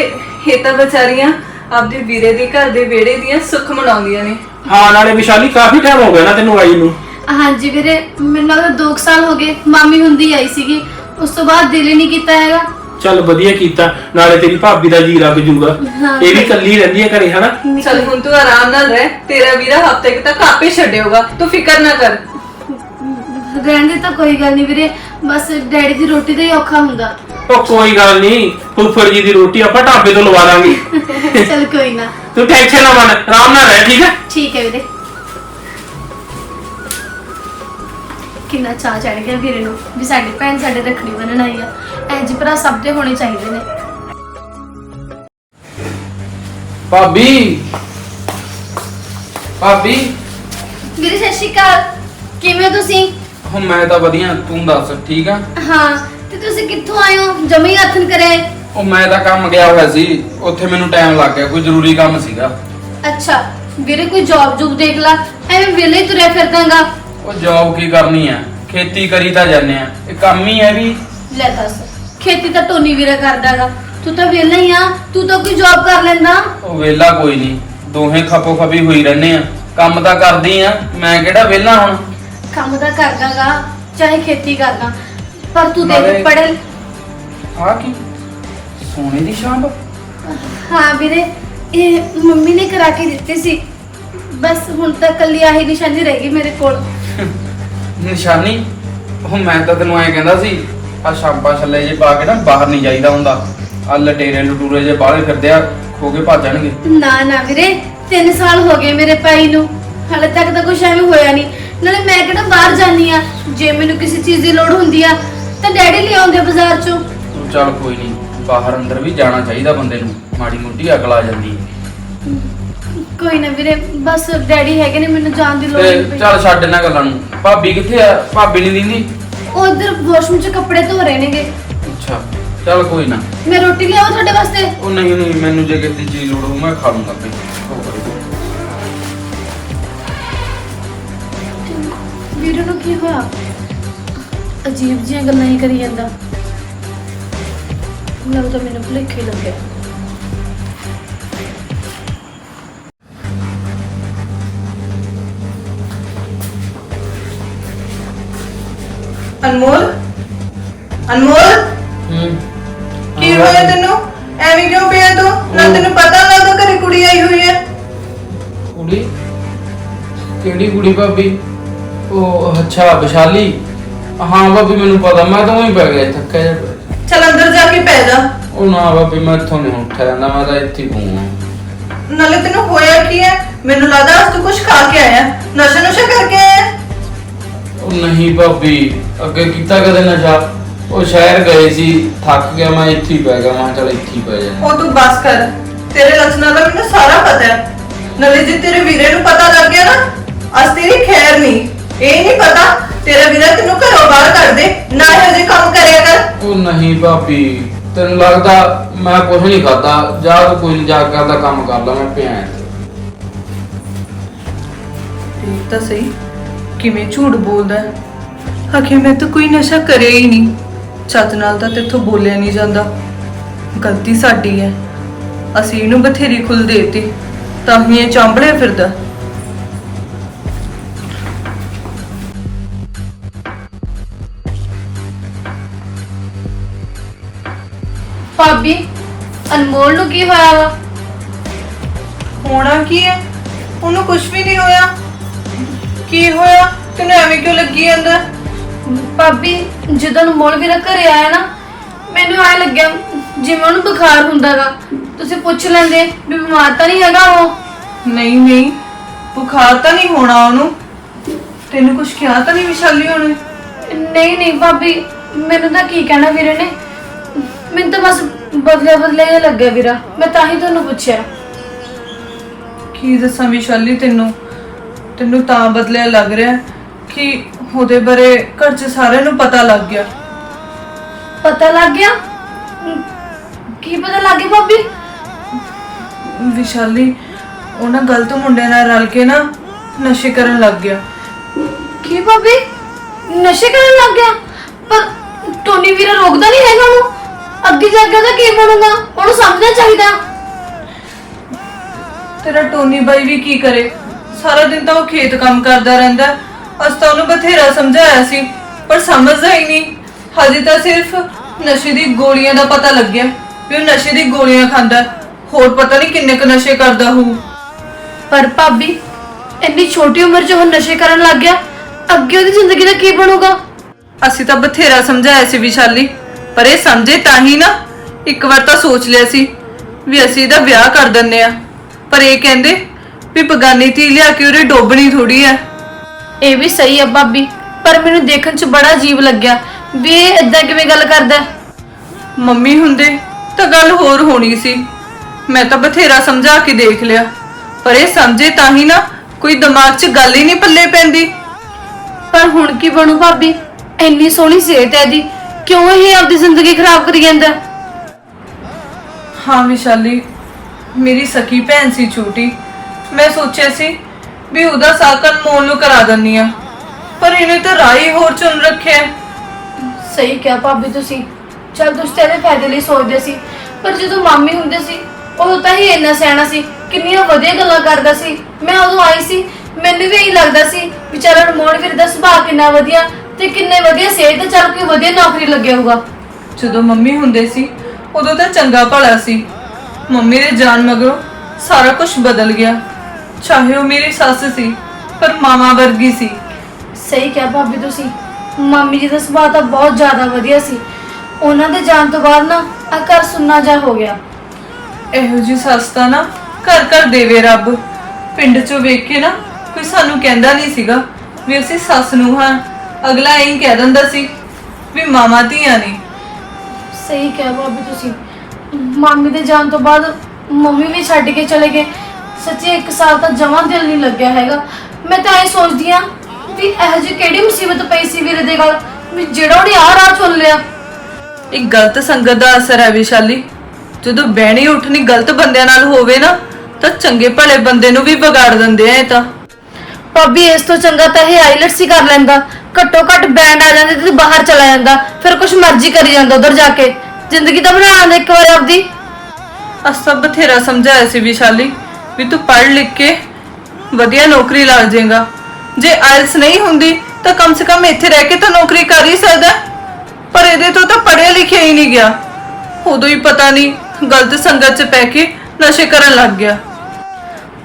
ਇਹ ਤਾਂ ਵਿਚਾਰੀਆਂ ਆਪਦੇ ਵੀਰੇ ਦੇ ਘਰ ਦੇ ਵਿਹੜੇ ਦੀਆਂ ਸੁੱਖ ਮਨਾਉਂਦੀਆਂ ਨੇ। ਹਾਂ ਨਾਲੇ ਵਿਸ਼ਾਲੀ ਕਾਫੀ ਟਾਈਮ ਹੋ ਗਿਆ ਨਾ ਤੈਨੂੰ ਆਈ ਨੂੰ। ਹਾਂਜੀ ਵੀਰੇ ਮੈਨੂੰ ਲੱਗਦਾ 2 ਸਾਲ ਹੋ ਗਏ ਮਾਮੀ ਹੁੰਦੀ ਆਈ ਸੀਗੀ। ਉਸ ਤੋਂ ਬਾਅਦ ਦਿਲ ਹੀ ਨਹੀਂ ਕੀਤਾ ਹੈਗਾ। ਚੱਲ ਵਧੀਆ ਕੀਤਾ ਨਾਲੇ ਤੇਰੀ ਭਾਬੀ ਦਾ ਜੀ ਲੱਗ ਜੂਗਾ ਹਾਂ। ਇਹ ਵੀ ਕੱਲੀ ਰਹਿੰਦੀ ਹੈ ਘਰੇ ਹਨਾ? ਚਲ ਹੁਣ ਤੂੰ ਆਰਾਮ ਨਾਲ ਰਹਿ ਤੇਰਾ ਵੀਰਾ ਹਫ਼ਤੇ ਤੱਕ ਆਪੇ ਛੱਡੇਗਾ ਤੂੰ ਫਿਕਰ ਨਾ ਕਰ। ਰਹਿਣ ਦੀ ਤਾਂ ਕੋਈ ਗੱਲ ਨਹੀਂ ਵੀਰੇ ਬਸ ਡੈਡੀ ਦੀ ਰੋਟੀ ਦਾ ਹੀ ਔਖਾ ਹੁੰਦਾ। ਉਹ ਕੋਈ ਗੱਲ ਨਹੀਂ ਫੁੱਫੜ ਜੀ ਦੀ ਰੋਟੀ ਆਪਾਂ ਢਾਬੇ ਤੋਂ ਲਵਾ ਦਾਂਗੇ। ਚਲ ਕੋਈ ਨਾ। ਤੂੰ ਟੈਨਸ਼ਨ ਨਾ ਮੰਨ ਆਰਾਮ ਨਾਲ ਰਹਿ ਠੀਕ ਹੈ? ਠੀਕ ਹੈ ਵੀਰੇ। ਕਿੰਨਾ ਚਾਹ ਚੜ ਗਿਆ ਵੀਰੇ ਨੂੰ ਵੀ ਸਾਡੀ ਭੈਣ ਸਾਡੇ ਰੱਖੜੀ ਬੰਨਣ ਆਈ ਆ। ਐਂ ਭਰਾ ਸਭ ਦੇ ਹੋਣੇ ਚਾਹੀਦੇ ਨੇ। ਭਾਬੀ। ਭਾਬੀ। ਵੀਰੇ ਸਤਿ ਸ਼੍ਰੀ ਅਕਾਲ। ਕਿਵੇਂ ਹੋ ਤੁਸੀਂ? ਹੁਣ ਮੈਂ ਤਾਂ ਵਧੀਆ ਤੂੰ ਦੱਸ ਠੀਕ ਆ? ਹਾਂ ਤੇ ਤੁਸੀਂ ਕਿੱਥੋਂ ਆਏ ਹੋ? ਜਮੀ ਹੱਥਨ ਕਰੇ ਉਹ ਮੈਂ ਤਾਂ ਕੰਮ ਗਿਆ ਹੋਇਆ ਸੀ। ਉੱਥੇ ਮੈਨੂੰ ਟਾਈਮ ਲੱਗ ਗਿਆ ਕੋਈ ਜ਼ਰੂਰੀ ਕੰਮ ਸੀਗਾ। ਅੱਛਾ ਵੀਰੇ ਕੋਈ ਜੌਬ ਜੂਬ ਦੇਖ ਲਾ। ਐਵੇਂ ਵਿਹਲੇ ਹੀ ਤੁਰਿਆ ਫਿਰਦਾਗਾ। ਉਹ ਜੌਬ ਕੀ ਕਰਨੀ ਆ? ਖੇਤੀ ਕਰੀ ਤਾਂ ਜਾਂਦੇ ਆ। ਇਹ ਕੰਮ ਹੀ ਹੈ ਵੀ। ਲੈ ਦੱਸ ਖੇਤੀ ਤਾਂ ਟੋਨੀ ਵੀਰਾ ਕਰਦਾਗਾ। ਤੂੰ ਤਾਂ ਵਿਹਲਾ ਹੀ ਆ। ਤੂੰ ਤਾਂ ਕੋਈ ਜੌਬ ਕਰ ਲੈਂਦਾ। ਉਹ ਵਿਹਲਾ ਕੋਈ ਨਹੀਂ। ਦੋਹੇ ਖਪੋ ਖਪੀ ਹੋਈ ਰਹਿੰਦੇ ਆ। ਕੰਮ ਤਾਂ ਕਰਦੀ ਆ। ਮੈਂ ਕਿਹੜਾ ਵਿਹਲਾ ਹੁਣ? ਕੰਮ ਤਾਂ ਕਰਦਾਗਾ ਚਾਹੇ ਖੇਤੀ ਕਰਦਾ। ਪਰ ਤੂੰ ਨਾਲੇ- ਦੇਖ ਪੜ੍ਹੇ ਆ ਕੀ? ਸੋਨੇ ਦੀ ਸ਼ਾਂਪ ਹਾਂ ਵੀਰੇ ਇਹ ਮੰਮੀ ਨੇ ਕਰਾ ਕੇ ਦਿੱਤੀ ਸੀ। ਬਸ ਹੁਣ ਤਾਂ ਕੱਲੀ ਆਹੀ ਨਿਸ਼ਾਨੀ ਰਹਿ ਗਈ ਮੇਰੇ ਕੋਲ। ਨਿਸ਼ਾਨੀ? ਉਹ ਮੈਂ ਤਾਂ ਤੈਨੂੰ ਐਂ ਕਹਿੰਦਾ ਸੀ ਆ ਸ਼ਾਂਪਾ ਛੱਲੇ ਜੇ ਪਾ ਕੇ ਨਾ ਬਾਹਰ ਨਹੀਂ ਜਾਈਦਾ ਹੁੰਦਾ। ਆ ਲਟੇਰੇ ਲਟੂਰੇ ਜੇ ਬਾਹਰੇ ਫਿਰਦੇ ਆ ਖੋ ਕੇ ਭੱਜ ਜਾਣਗੇ। ਨਾ ਨਾ ਵੀਰੇ 3 ਸਾਲ ਹੋ ਗਏ ਮੇਰੇ ਭਾਈ ਨੂੰ। ਹਾਲੇ ਤੱਕ ਤਾਂ ਕੁਛ ਐਵੇਂ ਹੋਇਆ ਨਹੀਂ। ਨਾਲੇ ਮੈਂ ਕਿਹੜਾ ਬਾਹਰ ਜਾਨੀ ਆ? ਜੇ ਮੈਨੂੰ ਕਿਸੇ ਚੀਜ਼ ਦੀ ਲੋੜ ਹੁੰਦੀ ਆ ਤਾਂ ਡੈਡੀ ਲੈ ਆਉਂਦੇ ਬਾਜ਼ਾਰ ਚੋਂ। ਤੂੰ ਚੱਲ ਕੋਈ ਨਹੀਂ ਬਾਹਰ ਅੰਦਰ ਵੀ ਜਾਣਾ ਚਾਹੀਦਾ ਬੰਦੇ ਨੂੰ। ਮਾੜੀ ਮੋਟੀ ਅਕਲ ਆ ਜਾਂਦੀ ਹੈ। ਕੋਈ ਨਾ ਵੀਰੇ ਬਸ ਡੈਡੀ ਹੈਗੇ ਨੇ ਮੈਨੂੰ ਜਾਣ ਦੀ ਲੋੜ ਤੇ ਨਹੀਂ ਪਈ। ਚੱਲ ਛੱਡ ਇਹਨਾਂ ਗੱਲਾਂ ਨੂੰ। ਭਾਬੀ ਕਿੱਥੇ ਆ? ਭਾਬੀ ਨਹੀਂ ਦਿੰਦੀ? ਉਧਰ ਵਾਸ਼ਰੂਮ 'ਚ ਕੱਪੜੇ ਧੋ ਰਹੇ ਨੇਗੇ। ਅੱਛਾ ਚੱਲ ਕੋਈ ਨਾ। ਮੈਂ ਰੋਟੀ ਲਿਆਵਾਂ ਤੁਹਾਡੇ ਵਾਸਤੇ? ਉਹ ਨਹੀਂ ਨਹੀਂ ਮੈਨੂੰ ਜੇ ਕਿਤੇ ਚੀਜ਼ ਲੋੜ ਹੋ ਮੈਂ ਖਾ ਲੂੰਗਾ ਆਪੇ। ਤੂੰ। ਵੀਰੇ ਨੂੰ ਕੀ ਹੋਇਆ? ਅਜੀਬ ਜਿਹੀਆਂ ਗੱਲਾਂ ਹੀ ਕਰੀ ਜਾਂਦਾ। ਲੱਗਦਾ ਮੈਨੂੰ ਭੁਲੇਖੇ ਲੱਗਿਆ ਅਨਮੋਲ? ਅਨਮੋਲ? ਹੂੰ। ਕੀ ਹੋਇਆ ਤੈਨੂੰ? ਐਵੇਂ ਕਿਉਂ ਪਿਆ ਤੂੰ? ਨਾ ਤੈਨੂੰ ਪਤਾ ਲੱਗਦਾ ਘਰੇ ਕੁੜੀ ਆਈ ਹੋਈ ਹੈ। ਕੁੜੀ? ਕਿਹੜੀ ਕੁੜੀ ਭਾਬੀ? ਉਹ ਅੱਛਾ ਵਿਸ਼ਾਲੀ? ਹਾਂ ਭਾਬੀ ਮੈਨੂੰ ਪਤਾ। ਮੈਂ ਤਾਂ ਉਹੀ ਪੈ ਗਿਆ ਥੱਕਿਆ ਜਿਹਾ ਪਿਆ। ਚਲ ਅੰਦਰ ਜਾ ਕੇ ਪੈ ਜਾ। ਉਹ ਨਾ ਭਾਬੀ ਮੈਂ ਇੱਥੋਂ ਨਹੀਂ ਉੱਠਿਆ ਜਾਂਦਾ ਮੈਂ ਤਾਂ ਇੱਥੇ ਹੀ ਪੂੰਗਾ ਨਾਲੇ ਤੈਨੂੰ ਹੋਇਆ ਕੀ ਹੈ? ਮੈਨੂੰ ਲੱਗਦਾ ਅੱਜ ਤੂੰ ਕੁਝ ਖਾ ਕੇ ਆਇਆ। ਨਸ਼ਾ ਨਸ਼ਾ ਕਰਕੇ ਆਇਆ। ਨਹੀਂ ਭਾਬੀ ਅੱਗੇ ਕੀਤਾ ਕਦੇ ਨਸ਼ਾ ਉਹ ਸ਼ਹਿਰ ਗਏ ਸੀ ਥੱਕ ਗਿਆ ਮੈਂ ਇੱਥੇ ਹੀ ਪੈ ਗਿਆ ਮੈਂ ਚੱਲ ਇੱਥੇ ਹੀ ਪੈ ਜਾਣਾ ਉਹ ਤੂੰ ਬਸ ਕਰ ਤੇਰੇ ਲੱਛਣਾਂ ਦਾ ਮੈਨੂੰ ਸਾਰਾ ਪਤਾ ਹੈ। ਨਾਲੇ ਜੇ ਤੇਰੇ ਵੀਰੇ ਨੂੰ ਪਤਾ ਲੱਗ ਗਿਆ ਨਾ ਅੱਜ ਤੇਰੀ ਖੈਰ ਨਹੀਂ। ਇਹ ਨਹੀਂ ਪਤਾ ਤੇਰਾ ਵੀਰਾ ਤੈਨੂੰ ਘਰੋਂ ਬਾਹਰ ਕਰ ਦੇ ਨਾ ਇਹੋ ਜਿਹੇ ਕੰਮ ਕਰਿਆ ਕਰ। ਉਹ ਨਹੀਂ ਭਾਬੀ ਤੈਨੂੰ ਲੱਗਦਾ ਮੈਂ ਕੁਝ ਨਹੀਂ ਖਾਦਾ ਜਾ ਤੂੰ ਕੋਈ ਨਹੀਂ ਜਾ ਕੇ ਆਪਦਾ ਕੰਮ ਕਰ ਲਾ ਮੈਂ ਪਿਆ ਇੱਥੇ। ਦੇਖ ਤਾਂ ਸਹੀ। ਕਿਵੇਂ ਝੂਠ ਬੋਲਦਾ ਹੈ? ਆਖੇ ਮੈਂ ਤਾਂ ਕੋਈ ਨਸ਼ਾ ਕਰਿਆ ਹੀ ਨਹੀਂ। ਛੱਤ ਨਾਲ ਤਾਂ ਤੇਥੋਂ ਬੋਲਿਆ ਨਹੀਂ ਜਾਂਦਾ। ਗਲਤੀ ਸਾਡੀ ਹੈ। ਅਸੀਂ ਇਹਨੂੰ ਬਥੇਰੀ ਖੁੱਲ ਦੇਤੀ। ਤਾਂ ਹੀ ਇਹ ਚਾਂਬੜਿਆ ਫਿਰਦਾ। ਭਾਬੀ ਅਨਮੋਲ ਨੂੰ ਕੀ ਹੋਇਆ ਵਾ? ਹੋਣਾ ਕੀ ਹੈ? ਉਹਨੂੰ ਕੁਝ ਵੀ ਨਹੀਂ ਹੋਇਆ। ਕੀ ਹੋਇਆ? ਤੈਨੂੰ ਐਵੇਂ ਕਿਉਂ ਲੱਗੀ ਅੰਦਰ ਭਾਬੀ ਜਦੋਂ ਅਨਮੋਲ ਵੀਰਾ ਘਰੇ ਆਇਆ ਨਾ ਮੈਨੂੰ ਐ ਲੱਗਿਆ ਜਿਵੇਂ ਉਹਨੂੰ ਬੁਖਾਰ ਹੁੰਦਾਗਾ। ਤੁਸੀਂ ਪੁੱਛ ਲੈਂਦੇ ਵੀ ਬਿਮਾਰ ਤਾਂ ਨਹੀਂ ਹੈਗਾ ਉਹ? ਨਹੀਂ ਨਹੀਂ। ਬੁਖਾਰ ਤਾਂ ਨਹੀਂ ਹੋਣਾ ਉਹਨੂੰ। ਤੈਨੂੰ ਕੁਝ ਕਿਹਾ ਤਾਂ ਨਹੀਂ ਵਿਸ਼ਾਲੀ ਉਹਨੇ? ਨਹੀਂ ਨਹੀਂ ਭਾਬੀ ਮੈਨੂੰ ਤਾਂ ਕੀ ਕਹਿਣਾ ਵੀਰੇ ਨੇ? ਮੈਨੂੰ ਤਾਂ ਬਸ ਬਦਲਿਆ ਬਦਲਿਆ ਜਿਹਾ ਲੱਗਿਆ ਵੀਰਾ। ਮੈਂ ਤਾਂ ਹੀ ਤੁਹਾਨੂੰ ਪੁੱਛਿਆ। ਕੀ ਦੱਸਾਂ ਵਿਸ਼ਾਲੀ ਤੈਨੂੰ? ਤੈਨੂੰ ਤਾਂ ਬਦਲਿਆ ਲੱਗ ਰਿਹਾ ਕਿ ਉਹਦੇ ਬਾਰੇ ਘਰ 'ਚ ਸਾਰਿਆਂ ਨੂੰ ਪਤਾ ਲੱਗ ਗਿਆ। ਪਤਾ ਲੱਗ ਗਿਆ? ਕੀ ਪਤਾ ਲੱਗ ਗਿਆ ਭਾਬੀ? ਵਿਸ਼ਾਲੀ ਉਹ ਨਾ ਗਲਤ ਮੁੰਡਿਆਂ ਨਾਲ ਰਲ ਕੇ ਨਾ ਨਸ਼ੇ ਕਰਨ ਲੱਗ ਗਿਆ। ਕੀ ਭਾਬੀ? ਨਸ਼ੇ ਕਰਨ ਲੱਗ ਗਿਆ? ਪਰ ਟੋਨੀ ਵੀਰਾ ਰੋਕਦਾ ਨਹੀਂ ਹੈਗਾ ਉਹਨੂੰ। ਅੱਗੇ ਜਾ ਕੇ ਉਹਦਾ ਕੀ ਬਣੂਗਾ? ਉਹਨੂੰ ਸਮਝਣਾ ਚਾਹੀਦਾ। ਤੇਰਾ ਟੋਨੀ ਬਾਈ ਵੀ ਕੀ ਕਰੇ? ਸਾਰਾ ਦਿਨ ਤਾਂ ਉਹ ਖੇਤ ਕੰਮ ਕਰਦਾ ਰਹਿੰਦਾ। ਅਸ ਤਾਂ ਉਹਨੂੰ ਬਥੇਰਾ ਸਮਝਾਇਆ ਸੀ ਪਰ ਸਮਝਦਾ ਹੀ ਨਹੀਂ। ਹਜੇ ਤਾਂ ਸਿਰਫ ਨਸ਼ੇ ਦੀ ਗੋਲੀਆਂ ਦਾ ਪਤਾ ਲੱਗਿਆ ਵੀ ਉਹ ਨਸ਼ੇ ਦੀ ਗੋਲੀਆਂ ਖਾਂਦਾ। ਹੋਰ ਪਤਾ ਨਹੀਂ ਕਿੰਨੇ ਕੁ ਨਸ਼ੇ ਕਰਦਾ ਹੋਊ। ਪਰ ਭਾਬੀ ਇੰਨੀ ਛੋਟੀ ਉਮਰ 'ਚ ਉਹ ਨਸ਼ੇ ਕਰਨ ਲੱਗ ਗਿਆ। ਅੱਗੇ ਉਹਦੀ ਜ਼ਿੰਦਗੀ ਦਾ ਕੀ ਬਣੂਗਾ? ਅਸੀਂ ਤਾਂ ਬਥੇਰਾ ਸਮਝਾਇਆ ਸੀ ਵਿਸ਼ਾਲੀ ਪਰ ਇਹ ਸਮਝੇ ਤਾਂ ਹੀ ਨਾ। ਇੱਕ ਵਾਰ ਤਾਂ ਸੋਚ ਲਿਆ ਸੀ ਵੀ ਅਸੀਂ ਇਹਦਾ ਵਿਆਹ ਕਰ ਦਿੰਨੇ ਆ ਪਰ ਇਹ ਕਹਿੰਦੇ ਵੀ ਬਗਾਨੀ ਧੀ ਲਿਆ ਕੇ ਉਹਰੇ ਡੋਬਣੀ ਥੋੜੀ ਆ ਇਹ ਵੀ ਸਹੀ ਹੈ ਭਾਬੀ ਪਰ ਮੈਨੂੰ ਦੇਖਣ 'ਚ ਬੜਾ ਅਜੀਬ ਲੱਗਿਆ ਵੀ ਇਹ ਇਦਾਂ ਕਿਵੇਂ ਗੱਲ ਕਰਦਾ ਹੈ? ਮੰਮੀ ਹੁੰਦੇ ਤਾਂ ਗੱਲ ਹੋਰ ਹੋਣੀ ਸੀ ਮੈਂ ਤਾਂ ਬਥੇਰਾ ਸਮਝਾ ਕੇ ਦੇਖ ਲਿਆ ਪਰ ਇਹ ਸਮਝੇ ਤਾਂ ਹੀ ਨਾ ਕੋਈ ਦਿਮਾਗ 'ਚ ਗੱਲ ਹੀ ਨਹੀਂ ਪੱਲੇ ਪੈਂਦੀ ਪਰ ਹੁਣ ਕੀ ਬਣੂ ਭਾਬੀ ਇੰਨੀ ਸੋਹਣੀ ਸਿਹਤ ਹੈ ਦੀ ਕਿਉਂ ਇਹ ਆਪਦੀ ਜ਼ਿੰਦਗੀ ਖਰਾਬ ਕਰੀ ਜਾਂਦਾ ਹੈ? ਹਾਂ ਵਿਸ਼ਾਲੀ ਮੇਰੀ ਸਕੀ ਭੈਣ ਸੀ ਛੋਟੀ ਮੈਂ ਸੋਚਿਆ ਸੀ ਵੀ ਉਹਦਾ ਸਾਕਨ ਮੋਲ ਨੂੰ ਕਰਾ ਦਿੰਨੀ ਆ ਪਰ ਇਹਨੇ ਤਾਂ ਰਾਈ ਹੋਰ ਚੁਣ ਰੱਖਿਆ ਹੈ। ਸਹੀ ਕਿਹਾ ਭਾਬੀ ਤੁਸੀਂ। ਚਲ ਤੁਸੀਂ ਤਾਂ ਇਹਦੇ ਫਾਇਦੇ ਲਈ ਸੋਚਦੇ ਸੀ। ਪਰ ਜਦੋਂ ਮਾਮੀ ਹੁੰਦੇ ਸੀ ਉਦੋਂ ਤਾਂ ਹੀ ਇੰਨਾ ਸਿਆਣਾ ਸੀ ਕਿੰਨੀਆਂ ਵਧੀਆ ਗੱਲਾਂ ਕਰਦਾ ਸੀ। ਮੈਂ ਉਦੋਂ ਆਈ ਸੀ ਮੈਨੂੰ ਵੀ ਇਹੀ ਲੱਗਦਾ ਸੀ ਵਿਚਾਰਾ ਅਨਮੋਲ ਵੀਰ ਦਾ ਸੁਭਾਅ ਕਿੰਨਾ ਵਧੀਆ ਤੇ ਕਿੰਨੇ ਵਧੀਆ ਸਿਹਤ ਤੇ ਚੱਲ ਕੋਈ ਵਧੀਆ ਨੌਕਰੀ ਲੱਗਿਆ ਹੋਊਗਾ। ਜਦੋਂ ਮੰਮੀ ਹੁੰਦੇ ਸੀ ਉਦੋਂ ਤਾਂ ਚੰਗਾ ਭਲਾ ਸੀ। ਮੰਮੀ ਦੇ ਜਾਣ ਮਗਰੋਂ ਸਾਰਾ ਕੁਝ ਬਦਲ ਗਿਆ। ਚਾਹੇ ਉਹ ਮੇਰੀ ਸੱਸ ਸੀ ਪਰ ਮਾਮਾ ਵਰਗੀ ਸੀ। ਸਹੀ ਕਿਹਾ ਭਾਬੀ ਤੁਸੀਂ। ਮਾਮੀ ਜੀ ਦਾ ਸੁਭਾਅ ਤਾਂ ਬਹੁਤ ਜ਼ਿਆਦਾ ਵਧੀਆ ਸੀ। ਉਹਨਾਂ ਦੇ ਜਾਣ ਤੋਂ ਬਾਅਦ ਨਾ ਆ ਘਰ ਸੁੰਨਾ ਜਾ ਹੋ ਗਿਆ। ਇਹੋ ਜੀ ਸੱਸ ਤਾਂ ਨਾ ਘਰ ਘਰ ਦੇਵੇ ਰੱਬ। ਪਿੰਡ ਚੋਂ ਵੇਖ ਕੇ ਨਾ ਕੋਈ ਸਾਨੂੰ ਕਹਿੰਦਾ ਨਹੀਂ ਸੀਗਾ ਵੀ ਅਸੀਂ ਸੱਸ ਨੂੰ ਹਾਂ। ਅਗਲਾ ਐਂ ਕਹਿ ਦਿੰਦਾ ਸੀ ਵੀ ਮਾਮਾ ਧੀਆਂ ਨੇ। ਸਹੀ ਕਿਹਾ ਭਾਬੀ ਤੁਸੀਂ। ਮਾਮੀ ਦੇ ਜਾਣ ਤੋਂ ਬਾਅਦ ਮੰਮੀ ਵੀ ਛੱਡ ਕੇ ਚਲੇ ਗਏ। ਸੱਚੀ ਇੱਕ ਸਾਲ ਤਾਂ ਜਮਾਂ ਦਿਲ ਨਹੀਂ ਲੱਗਿਆ ਹੈਗਾ। ਮੈਂ ਤਾਂ ਇਹ ਸੋਚਦੀ ਆ ਵੀ ਇਹੋ ਜਿਹੀ ਕਿਹੜੀ ਮੁਸੀਬਤ ਪਈ ਸੀ ਵੀਰੇ ਦੇ ਗੱਲ ਵੀ ਜਿਹੜਾ ਉਹਨੇ ਆਹ ਰਾਹ ਚੁਣ ਲਿਆ। ਇੱਕ ਗਲਤ ਸੰਗਤ ਦਾ ਅਸਰ ਹੈ ਵਿਸ਼ਾਲੀ। ਜਦੋਂ ਬਹਿਣੀ ਉੱਠਣੀ ਗਲਤ ਬੰਦਿਆਂ ਨਾਲ ਹੋਵੇ ਨਾ ਤਾਂ ਚੰਗੇ ਭਲੇ ਬੰਦੇ ਨੂੰ ਵੀ ਵਿਗਾੜ ਦਿੰਦੇ ਆ ਇਹ ਤਾਂ। ਭਾਬੀ ਇਸ ਤੋਂ ਚੰਗਾ ਤਾਂ ਇਹ ਆਈਲਟਸ ਹੀ ਕਰ ਲੈਂਦਾ। ਘੱਟੋ ਘੱਟ ਬੈਂਡ ਆ ਜਾਂਦੇ ਤੇ ਬਾਹਰ ਚਲਾ ਜਾਂਦਾ। ਫਿਰ ਕੁਝ ਮਰਜ਼ੀ ਕਰੀ ਜਾਂਦਾ ਉਧਰ ਜਾ ਕੇ। ਜ਼ਿੰਦਗੀ ਤਾਂ ਬਣਾ ਲੈਂਦਾ ਇੱਕ ਵਾਰ ਆਪਦੀ। ਅਸ ਬਥੇਰਾ ਸਮਝਾਇਆ ਸੀ ਵਿਸ਼ਾਲੀ। ਵੀ ਤੂੰ ਪੜ੍ਹ ਲਿਖ ਕੇ ਵਧੀਆ ਨੌਕਰੀ ਲੱਗ ਜਾਏਗਾ। ਜੇ ਆਇਲਸ ਨਹੀਂ ਹੁੰਦੀ, ਤਾਂ ਕਮ ਸੇ ਕਮ ਇੱਥੇ ਰਹਿ ਕੇ ਤਾਂ ਨੌਕਰੀ ਕਰ ਹੀ ਸਕਦਾ। ਪਰ ਇਹਦੇ ਤੋਂ ਤਾਂ ਪੜ੍ਹਿਆ ਲਿਖਿਆ ਹੀ ਨਹੀਂ ਗਿਆ। ਉਦੋਂ ਹੀ ਪਤਾ ਨਹੀਂ, ਗਲਤ ਸੰਗਤ 'ਚ ਪੈ ਕੇ ਨਸ਼ੇ ਕਰਨ ਲੱਗ ਗਿਆ।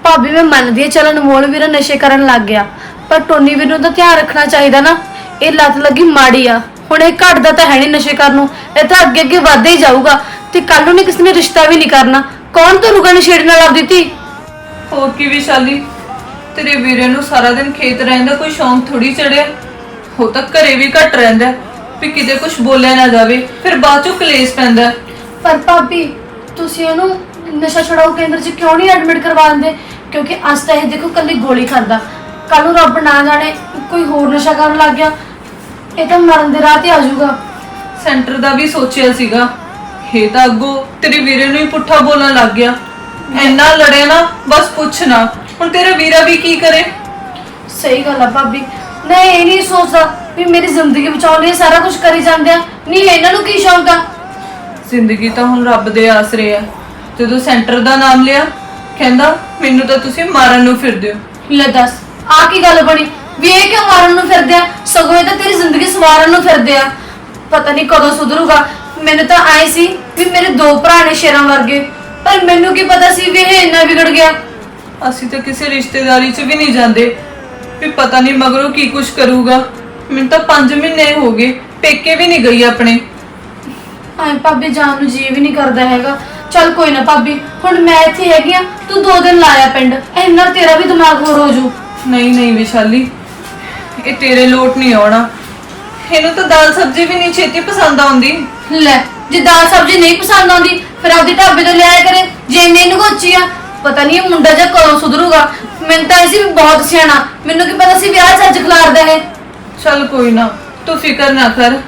ਭਾਬੀ, ਮੈਂ ਮੰਨਦੀ ਹਾਂ ਚਲ ਅਨਮੋਲ ਵੀਰਾ ਨਸ਼ੇ ਕਰਨ ਲੱਗ ਗਿਆ। ਪਰ ਟੋਨੀ ਵੀਰ ਨੂੰ ਤਾਂ ਧਿਆਨ ਰੱਖਣਾ ਚਾਹੀਦਾ ਨਾ। ਇਹ ਲੱਤ ਲੱਗੀ ਮਾੜੀ ਆ। ਹੁਣ ਇਹ ਘਟਦਾ ਤਾਂ ਹੈ ਨਹੀਂ ਨਸ਼ੇ ਕਰਨ ਨੂੰ। ਇਹ ਤਾਂ ਅੱਗੇ ਅੱਗੇ ਵੱਧਦਾ ਹੀ ਜਾਊਗਾ। ਤੇ ਕੱਲ ਨੂੰ ਨੀ ਕਿਸੇ ਨੇ ਰਿਸ਼ਤਾ ਵੀ ਨਹੀਂ ਕਰਨਾ। ਕੌਣ ਧਰੂਗਾ ਨਸ਼ੇੜੀ ਨਾਲ ਆਪਦੀ ਧੀ? ਹੋਰ ਕੀ ਵਿਸ਼ਾਲੀ? ਤੇਰੇ ਵੀਰੇ ਨੂੰ ਸਾਰਾ ਦਿਨ ਖੇਤ ਰਹਿਣ ਦਾ ਕੋਈ ਸ਼ੌਂਕ ਥੋੜੀ ਚੜਿਆ? ਹੋ ਤਾਂ ਘਰੇ ਵੀ ਘੱਟ ਰਹਿੰਦਾ ਵੀ ਕਿਤੇ ਕੁਝ ਬੋਲਿਆ ਨਾ ਜਾਵੇ ਫਿਰ ਬਾਅਦ ਚੋਂ ਕਲੇਸ਼ ਪੈਂਦਾ ਪਰ ਭਾਬੀ ਤੁਸੀਂ ਉਹਨੂੰ ਨਸ਼ਾ ਛੁਡਾਓ ਕੇਂਦਰ 'ਚ ਕਿਉਂ ਨਹੀਂ ਐਡਮਿਟ ਕਰਵਾ ਦਿੰਦੇ? ਕਿਉਂਕਿ ਅੱਜ ਤਾਂ ਇਹ ਦੇਖੋ ਕੱਲੀ ਗੋਲੀ ਖਾਂਦਾ। ਕੱਲ ਨੂੰ ਰੱਬ ਨਾ ਜਾਣੇ ਕੋਈ ਹੋਰ ਨਸ਼ਾ ਕਰਨ ਲੱਗ ਗਿਆ। ਇਹ ਤਾਂ ਮਰਨ ਦੇ ਰਾਹ ਤੇ ਆ ਜਾਊਗਾ। ਸੈਂਟਰ ਦਾ ਵੀ ਸੋਚਿਆ ਸੀਗਾ। ਇਹ ਤਾਂ ਅੱਗੋਂ ਤੇਰੇ ਵੀਰੇ ਨੂੰ ਹੀ ਪੁੱਠਾ ਬੋਲਣ ਲੱਗ ਗਿਆ। ਇੰਨਾ ਲੜਿਆ ਨਾ ਬਸ ਪੁੱਛ ਨਾ। ਹੁਣ ਤੇਰਾ ਵੀਰਾ ਵੀ ਕੀ ਕਰੇ? ਸਹੀ ਗੱਲ ਆ ਭਾਬੀ। ਮੈਂ ਇਹ ਨਹੀਂ ਸੋਚਦਾ ਵੀ ਮੇਰੀ ਜ਼ਿੰਦਗੀ ਬਚਾਉਣ ਲਈ ਸਾਰਾ ਕੁਝ ਕਰੀ ਜਾਂਦੇ ਆ। ਨਹੀਂ ਇਹਨਾਂ ਨੂੰ ਕੀ ਸ਼ੌਂਕ ਆ? ਜ਼ਿੰਦਗੀ ਤਾਂ ਹੁਣ ਰੱਬ ਦੇ ਆਸਰੇ ਆ। ਜਦੋਂ ਸੈਂਟਰ ਦਾ ਨਾਮ ਲਿਆ ਕਹਿੰਦਾ ਮੈਨੂੰ ਤਾਂ ਤੁਸੀਂ ਮਾਰਨ ਨੂੰ ਫਿਰਦੇ ਹੋ। ਲੈ ਦੱਸ ਆ ਕੀ ਗੱਲ ਬਣੀ? ਵੀ ਇਹ ਕਿਉਂ ਮਾਰਨ ਨੂੰ ਫਿਰਦੇ ਆ? ਸਗੋਂ ਇਹ ਤਾਂ ਤੇਰੀ ਜ਼ਿੰਦਗੀ ਸਵਾਰਨ ਨੂੰ ਫਿਰਦੇ ਆ। ਪਤਾ ਨਹੀਂ ਕਦੋਂ ਸੁਧਰੂਗਾ। ਮੈਨੂੰ ਤਾਂ ਆਏ ਸੀ ਵੀ ਮੇਰੇ ਦੋ ਭਰਾ ਨੇ ਸ਼ੇਰਾਂ ਵਰਗੇ। ਪਰ ਮੈਨੂੰ ਕੀ ਪਤਾ ਸੀ ਵੀ ਇਹ ਇੰਨਾ ਵਿਗੜ ਗਿਆ? ਅਸੀਂ ਤਾਂ ਕਿਸੇ ਰਿਸ਼ਤੇਦਾਰੀ 'ਚ ਵੀ ਨਹੀਂ ਜਾਂਦੇ। ਵੀ ਪਤਾ ਨਹੀਂ ਮਗਰੋਂ ਕੀ ਕੁਝ ਕਰੂਗਾ। ਮੈਨੂੰ ਤਾਂ 5 ਮਹੀਨੇ ਹੋ ਗਏ ਪੇਕੇ ਵੀ ਨਹੀਂ ਗਈ ਆਪਣੇ। ਹਾਂ ਭਾਬੀ ਜਾਣ ਨੂੰ ਜੀ ਵੀ ਨਹੀਂ ਕਰਦਾ ਹੈਗਾ। ਚੱਲ ਕੋਈ ਨਾ ਭਾਬੀ ਹੁਣ ਮੈਂ ਇੱਥੇ ਹੈਗੀ ਆ ਤੂੰ ਦੋ ਦਿਨ ਲਾਇਆ ਪਿੰਡ। ਇੰਨਾ ਤੇਰਾ ਵੀ ਦਿਮਾਗ ਹੋਰ ਹੋ ਜੂ ਨਹੀਂ ਨਹੀਂ ਵਿਸ਼ਾਲੀ ਇਹ ਤੇਰੇ ਲੋਟ ਨਹੀਂ ਆਉਣਾ। ਇਹਨੂੰ ਤਾਂ ਦਾਲ ਸਬਜ਼ੀ ਵੀ ਨਹੀਂ ਛੇਤੀ ਪਸੰਦ ਆਉਂਦੀ। ਲੈ ਜੇ ਦਾਲ ਸਬਜ਼ੀ ਨਹੀਂ ਪਸੰਦ ਆਉਂਦੀ ਫਿਰ ਆਪਦੀ ਢਾਬੇ ਤੋਂ ਲਿਆਇਆ ਕਰੇ। ਜੇ ਮੈਨੂੰ ਕੋਚੀ ਆ ਪਤਾ ਨਹੀਂ ਇਹ ਮੁੰਡਾ ਜਾਂ ਕਦੋਂ ਸੁਧਰੂਗਾ। ਮੈਨੂੰ ਤਾਂ ਐਸੀ ਵੀ ਬਹੁਤ ਸਿਆਣਾ। ਮੈਨੂੰ ਕੀ ਪਤਾ ਸੀ ਵਿਆਹ ਚ ਅੱਜ ਖਲਾਰਦਾ ਹੈ ਚੱਲ ਕੋਈ ਨਾ ਤੂੰ ਫਿਕਰ ਨਾ ਕਰ।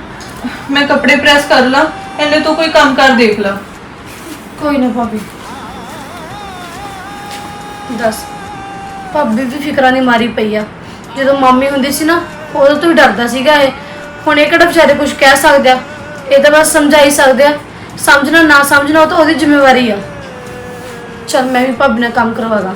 ਮੈਂ ਕੱਪੜੇ ਪ੍ਰੈਸ ਕਰ ਲਾਂ ਇਹਨੇ ਤੂੰ ਕੋਈ ਕੰਮ ਕਰ ਦੇਖ ਲਾ। ਕੋਈ ਨਾ ਭਾਬੀ। ਦੱਸ ਭਾਬੀ ਵੀ ਫਿਕਰਾਂ ਨਹੀਂ ਮਾਰੀ ਪਈ ਆ। ਜਦੋਂ ਮੰਮੀ ਹੁੰਦੀ ਸੀ ਨਾ ਉਦੋਂ ਤੋਂ ਹੀ ਡਰਦਾ ਸੀਗਾ ਇਹ। ਹੁਣ ਇਹ ਕਿਹੜਾ ਵਿਚਾਰੇ ਕੁਝ ਕਹਿ ਸਕਦੇ ਇਹ ਤਾਂ ਬਸ ਸਮਝਾਈ ਸਕਦੇ ਆ। ਸਮਝਣਾ, ਨਾ ਸਮਝਣਾ, ਉਹ ਤਾਂ ਉਹਦੀ ਜ਼ਿੰਮੇਵਾਰੀ ਆ। ਚਲ ਮੈਂ ਵੀ ਭਾਬੀ ਨਾਲ ਕੰਮ ਕਰਵਾਦਾ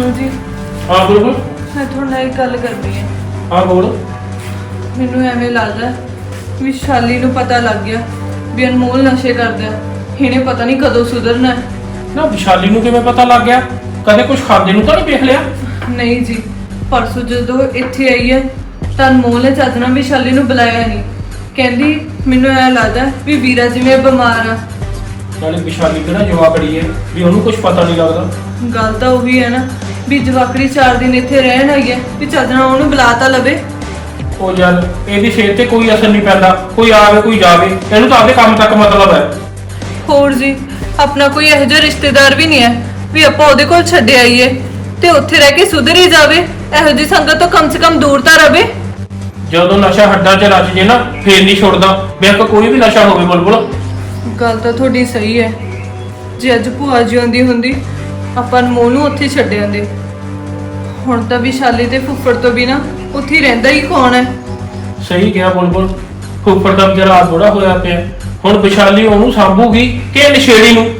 ਸੁਣੋ ਜੀ। ਹਾਂ ਬੋਲ। ਮੈਂ ਤੁਹਾਡੇ ਨਾਲ ਇੱਕ ਗੱਲ ਕਰਨੀ ਹੈ। ਹਾਂ ਬੋਲ। ਮੈਨੂੰ ਐਵੇਂ ਲੱਗਦਾ ਵੀ ਸ਼ਾਲੀ ਨੂੰ ਪਤਾ ਲੱਗ ਗਿਆ ਵੀ ਅਨਮੋਲ ਨਸ਼ੇ ਕਰਦਾ ਹੈ। ਇਹਨੇ ਪਤਾ ਨਹੀਂ ਕਦੋਂ ਸੁਧਰਨਾ ਹੈ। ਨਾ ਵਿਸ਼ਾਲੀ ਨੂੰ ਕਿਵੇਂ ਪਤਾ ਲੱਗ ਗਿਆ? ਕਦੇ ਕੁਝ ਖਾਂਦੇ ਨੂੰ ਤਾਂ ਨਹੀਂ ਵੇਖ ਲਿਆ? ਨਹੀਂ ਜੀ ਪਰਸੋਂ ਜਦੋਂ ਇੱਥੇ ਆਈ ਹੈ ਤਾਂ ਅਨਮੋਲ ਨੇ ਚੱਜ ਨਾਲ ਵੀ ਸ਼ਾਲੀ ਨੂੰ ਬੁਲਾਇਆ ਨਹੀਂ। ਕਹਿੰਦੀ ਮੈਨੂੰ ਐ ਲੱਗਦਾ ਵੀ ਵੀਰਾ ਜਿਵੇਂ ਬਿਮਾਰ ਆ। ਨਾਲੇ ਵਿਸ਼ਾਲੀ ਕਿਹੜਾ ਜਵਾਕੜੀ ਹੈ ਵੀ ਉਹਨੂੰ ਕੁਝ ਪਤਾ ਨਹੀਂ ਲੱਗਦਾ। ਗੱਲ ਤਾਂ ਉਹੀ ਹੈ ਨਾ ਵੀ ਜਵਾਕੜੀ 4 ਦਿਨ ਇੱਥੇ ਰਹਿਣ ਆਈ ਹੈ ਵੀ ਚੱਜ ਨਾਲ ਉਹਨੂੰ ਬੁਲਾ ਤਾਂ ਲਵੇ। ਉਹ ਜਦ ਇਹਦੀ ਸਿਹਤ ਤੇ ਕੋਈ ਅਸਰ ਨਹੀਂ ਪੈਂਦਾ ਕੋਈ ਆਵੇ ਕੋਈ ਜਾਵੇ ਇਹਨੂੰ ਤਾਂ ਆਪਦੇ ਕੰਮ ਤੱਕ ਮਤਲਬ ਹੈ। ਹੋਰ ਜੀ ਆਪਣਾ ਕੋਈ ਇਹੋ ਜਿਹਾ ਰਿਸ਼ਤੇਦਾਰ ਵੀ ਨਹੀਂ ਹੈ ਵੀ ਆਪਾਂ ਉਹਦੇ ਕੋਲ ਛੱਡ ਆਈਏ ਤੇ ਉੱਥੇ ਰਹਿ ਕੇ ਸੁਧਰ ਹੀ ਜਾਵੇ ਇਹੋ ਜਿਹੀ ਸੰਗਤ ਤੋਂ ਕਮ ਸੇ ਕਮ ਦੂਰ ਤਾਂ ਰਵੇ। ਜਦੋਂ ਨਸ਼ਾ ਹੱਡਾਂ 'ਚ ਰਚ ਜੇ ਨਾ ਫੇਰ ਨਹੀਂ ਛੁੱਟਦਾ ਬੇਕ ਕੋਈ ਵੀ ਨਸ਼ਾ ਹੋਵੇ ਬੁਲਬੁਲ। ਗੱਲ ਤਾਂ ਤੁਹਾਡੀ ਸਹੀ ਹੈ ਜੇ ਅੱਜ ਭੂਆ ਜੀ ਆਉਂਦੀ ਹੁੰਦੀ ਆਪਾਂ ਅਨਮੋਲ ਨੂੰ ਉੱਥੇ ਛੱਡ ਆਂਦੇ ਹੁਣ ਤਾਂ ਵਿਸ਼ਾਲੀ ਤੇ ਫੁੱਫੜ ਤੋਂ ਬਿਨਾ ਉੱਥੇ ਹੀ ਰਹਿੰਦਾ ਹੀ ਕੌਣ ਹੈ? ਸਹੀ ਗਿਆ ਬੁਲਬੁਲ। ਫੁੱਫੜ ਦਾ ਵਿਚਾਰਾ ਥੋੜਾ ਹੋਇਆ ਪਿਆ। ਹੁਣ ਵਿਸ਼ਾਲੀ ਉਹਨੂੰ ਸੰਭੂਗੀ ਕਿ ਨਸ਼ੇੜੀ ਨੂੰ?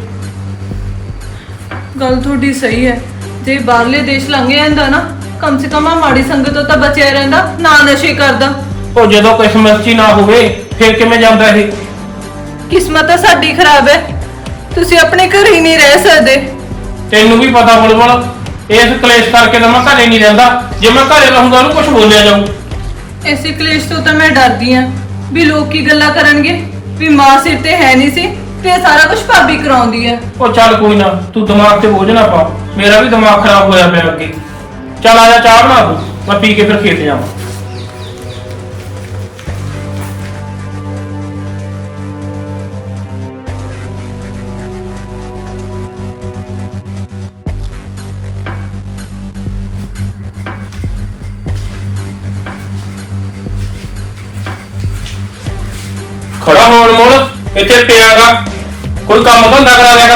ਗੱਲ ਤੁਹਾਡੀ ਸਹੀ ਹੈ। ਜੇ ਬਾਹਰਲੇ ਦੇਸ਼ ਲੰਘ ਜਾਂਦਾ ਨਾ ਕਮ ਸੇ ਕਮ ਆ ਮਾੜੀ ਸੰਗਤ ਤੋਂ ਤਾਂ ਬਚਿਆ ਰਹਿੰਦਾ ਨਾ ਨਸ਼ੇ ਕਰਦਾ। ਉਹ ਜਦੋਂ ਕਿਸਮਤ 'ਚ ਹੀ ਨਾ ਹੋਵੇ ਫੇਰ ਕਿਵੇਂ ਜਾਂਦਾ ਇਹ? ਕਿਸਮਤ ਤਾਂ ਸਾਡੀ ਖਰਾਬ ਹੈ। ਤੁਸੀਂ ਆਪਣੇ ਘਰ ਹੀ ਨਹੀਂ ਰਹਿ ਸਕਦੇ। ਤੈਨੂੰ ਵੀ ਪਤਾ ਬੁਲਬੁਲ ਇਸ ਕਲੇਸ਼ ਕਰਕੇ ਤਾਂ ਮੈਂ ਘਰੇ ਨਹੀਂ ਰਹਿੰਦਾ। ਜੇ ਮੈਂ ਘਰੇ ਰਹੂੰਗਾ ਉਹਨੂੰ ਕੁਝ ਬੋਲਿਆ ਜਾਊ। ਇਸੇ ਕਲੇਸ਼ ਤੋਂ ਤਾਂ ਮੈਂ ਡਰਦੀ ਆ ਵੀ ਲੋਕ ਕੀ ਗੱਲਾਂ ਕਰਨਗੇ ਵੀ ਮਾਂ ਸਿਰ ਤੇ ਹੈ ਨਹੀਂ ਸੀ ਤੇ ਇਹ ਸਾਰਾ ਕੁਝ ਭਾਬੀ ਕਰਾਉਂਦੀ ਹੈ ਉਹ ਚੱਲ ਕੋਈ ਨਾ ਤੂੰ ਦਿਮਾਗ ਤੇ ਬੋਝ ਨਾ ਪਾ। ਮੇਰਾ ਵੀ ਦਿਮਾਗ ਖਰਾਬ ਹੋਇਆ ਪਿਆ ਅੱਗੇ। ਚੱਲ ਆ ਜਾ ਚਾਹ ਬਣਾ ਤੂੰ ਮੈਂ ਪੀ ਕੇ ਫਿਰ ਖੇਤ ਜਾਵਾਂ।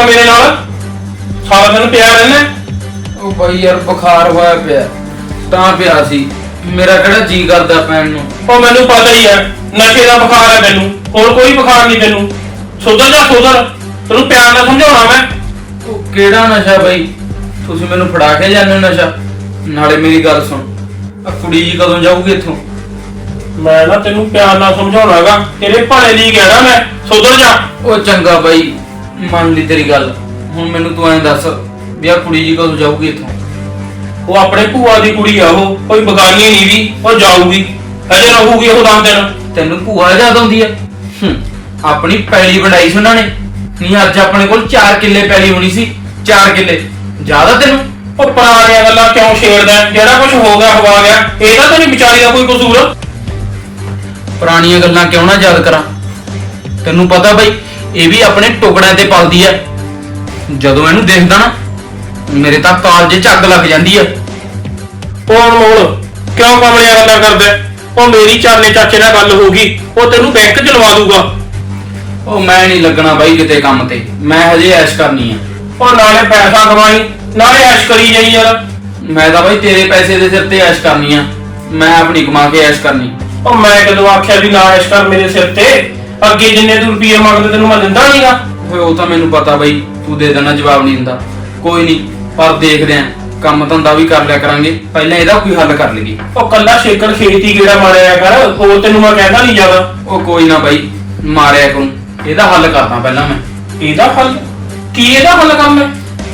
ਮੇਰੇ ਨਾਲ? ਸਾਰਾ ਦਿਨ ਪਿਆ ਰਹਿਣਾ ਉਹ ਬਾਈ ਯਾਰ ਬੁਖਾਰ ਹੋਇਆ ਪਿਆ। ਤਾਂ ਪਿਆ ਸੀ। ਮੇਰਾ ਕਿਹੜਾ ਜੀ ਕਰਦਾ ਪੈਣ ਨੂੰ? ਉਹ ਮੈਨੂੰ ਪਤਾ ਹੀ ਹੈ। ਨਸ਼ੇ ਦਾ ਬੁਖਾਰ ਹੈ ਤੈਨੂੰ ਹੋਰ ਕੋਈ ਬੁਖਾਰ ਨਹੀਂ ਤੈਨੂੰ। ਸੁਧਰ ਜਾ ਸੁਧਰ। ਤੈਨੂੰ ਪਿਆਰ ਨਾਲ ਸਮਝਾਉਣਾ ਮੈਂ। ਉਹ ਕਿਹੜਾ ਨਸ਼ਾ ਬਾਈ? ਤੁਸੀਂ ਮੈਨੂੰ ਫੜਾ ਕੇ ਜਾਂਦੇ ਹੋ ਨਸ਼ਾ। ਨਾਲੇ ਮੇਰੀ ਗੱਲ ਸੁਣ। ਆ ਕੁੜੀ ਜੀ ਕਦੋਂ ਜਾਊਗੀ ਇੱਥੋਂ? ਮੈਂ ਨਾ ਤੈਨੂੰ ਪਿਆਰ ਨਾਲ ਸਮਝਾਉਣਾ ਹੈਗਾ ਤੇਰੇ ਭਲੇ ਲਈ ਕਹਿਣਾ ਮੈਂ। ਸੁਧਰ ਜਾ। ਉਹ ਚੰਗਾ ਬਾਈ। ਮੰਨ ਲਈ ਤੇਰੀ ਗੱਲ। ਹੁਣ ਮੈਨੂੰ ਤੂੰ ਐਂ ਦੱਸ ਵੀ ਆ ਕੁੜੀ ਜੀ ਕਦੋਂ ਜਾਊਗੀ ਇੱਥੋਂ? ਉਹ ਆਪਣੇ ਭੂਆ ਦੀ ਕੁੜੀ ਆ ਉਹ ਕੋਈ ਬਗਾਨੀ ਨਹੀਂ ਵੀ ਉਹ ਜਾਊਗੀ। ਅਜੇ ਰਹੂਗੀ ਉਹ ਦਸ ਦਿਨ ਤੈਨੂੰ ਭੂਆ ਯਾਦ ਆਉਂਦੀ ਆ? ਹੂੰ, ਆਪਣੀ ਪੈਲੀ ਵਡਾਈ ਸੀ ਉਹਨਾਂ ਨੇ। ਨਹੀਂ ਅੱਜ ਆਪਣੇ ਕੋਲ 4 ਕਿੱਲੇ ਪੈਲੀ ਹੋਣੀ ਸੀ। 4 ਕਿੱਲੇ। ਜ਼ਿਆਦਾ ਤੈਨੂੰ? ਉਹ ਪੁਰਾਣੀਆਂ ਗੱਲਾਂ ਕਿਉਂ ਛੇੜਦਾ? ਹੈ? ਜਿਹੜਾ ਕੁਝ ਹੋ ਗਿਆ ਹਵਾ ਗਿਆ। ਇਹਦਾ ਤਾਂ ਨਹੀਂ ਵਿਚਾਰੀ ਦਾ ਕੋਈ ਕਸੂਰ? ਪੁਰਾਣੀਆਂ ਗੱਲਾਂ ਕਿਉਂ ਨਾ ਯਾਦ ਕਰਾਂ? ਤੈਨੂੰ ਪਤਾ ਬਈ ਇਹ ਵੀ ਆਪਣੇ ਟੁਕੜਿਆਂ ਤੇ ਪਲਦੀ ਐ ਜਦੋਂ ਇਹਨੂੰ ਦੇਖਦਾ ਨਾ ਮੇਰੇ ਤਾਂ ਕਾਲਜੇ ਅੱਗ ਲੱਗ ਜਾਂਦੀ ਐ ਉਹ ਅਨਮੋਲ ਕਿਉਂ ਕਮਲੀਆਂ ਗੱਲਾਂ ਕਰਦਾ ਹੈ? ਉਹ ਮੇਰੀ ਚਾਲੇ ਚਾਚੇ ਨਾਲ ਗੱਲ ਹੋ ਗਈ ਉਹ ਤੈਨੂੰ ਬੈਂਕ ਚ ਲਵਾ ਦੂਗਾ। ਉਹ ਮੈਂ ਨਹੀਂ ਲੱਗਣਾ ਬਾਈ ਕਿਤੇ ਕੰਮ ਤੇ ਮੈਂ ਹਜੇ ਐਸ਼ ਕਰਨੀ ਆ। ਉਹ ਨਾਲੇ ਪੈਸਾ ਕਮਾਈ ਨਾਲੇ ਐਸ਼ ਕਰੀ ਜਾਈ ਯਾਰ। ਮੈਂ ਤਾਂ ਬਾਈ ਤੇਰੇ ਪੈਸੇ ਦੇ ਸਿਰ ਤੇ ਐਸ਼ ਕਰਨੀ ਆ ਮੈਂ ਆਪਣੀ ਕਮਾ ਕੇ ਐਸ਼ ਕਰਨੀ। ਉਹ ਮੈਂ ਕਦੋਂ ਆਖਿਆ ਵੀ ਨਾ ਐਸ਼ ਕਰ ਮੇਰੇ ਸਿਰ ਤੇ? ਅੱਗੇ ਜਿੰਨੇ ਤੂੰ ਰੁਪਏ ਮੰਗਦੇ ਤੈਨੂੰ ਮੈਂ ਦਿੰਦਾ ਨਹੀਂਗਾ ਓਏ ਉਹ ਤਾਂ ਮੈਨੂੰ ਪਤਾ ਬਾਈ ਤੂੰ ਦੇ ਦੇਣਾ ਜਵਾਬ ਨਹੀਂ ਦਿੰਦਾ। ਕੋਈ ਨਹੀਂ ਪਰ ਦੇਖਦੇ ਆਂ। ਕੰਮ ਧੰਦਾ ਵੀ ਕਰ ਲਿਆ ਕਰਾਂਗੇ। ਪਹਿਲਾਂ ਇਹਦਾ ਕੋਈ ਹੱਲ ਕਰ ਲਈਏ। ਉਹ ਕੱਲਾ ਸ਼ੇਕਰ ਖੇਤੀ ਗੇੜਾ ਮਾਰਿਆ ਕਰ ਹੋਰ ਤੈਨੂੰ ਮੈਂ ਕਹਿੰਦਾ ਨਹੀਂ ਜ਼ਿਆਦਾ। ਉਹ ਕੋਈ ਨਾ ਬਾਈ ਮਾਰਿਆ ਕਰੂੰ। ਇਹਦਾ ਹੱਲ ਕਰਦਾ ਪਹਿਲਾਂ ਮੈਂ। ਇਹਦਾ ਹੱਲ? ਕੀ ਇਹਦਾ ਹੱਲ ਕੰਮ ਹੈ?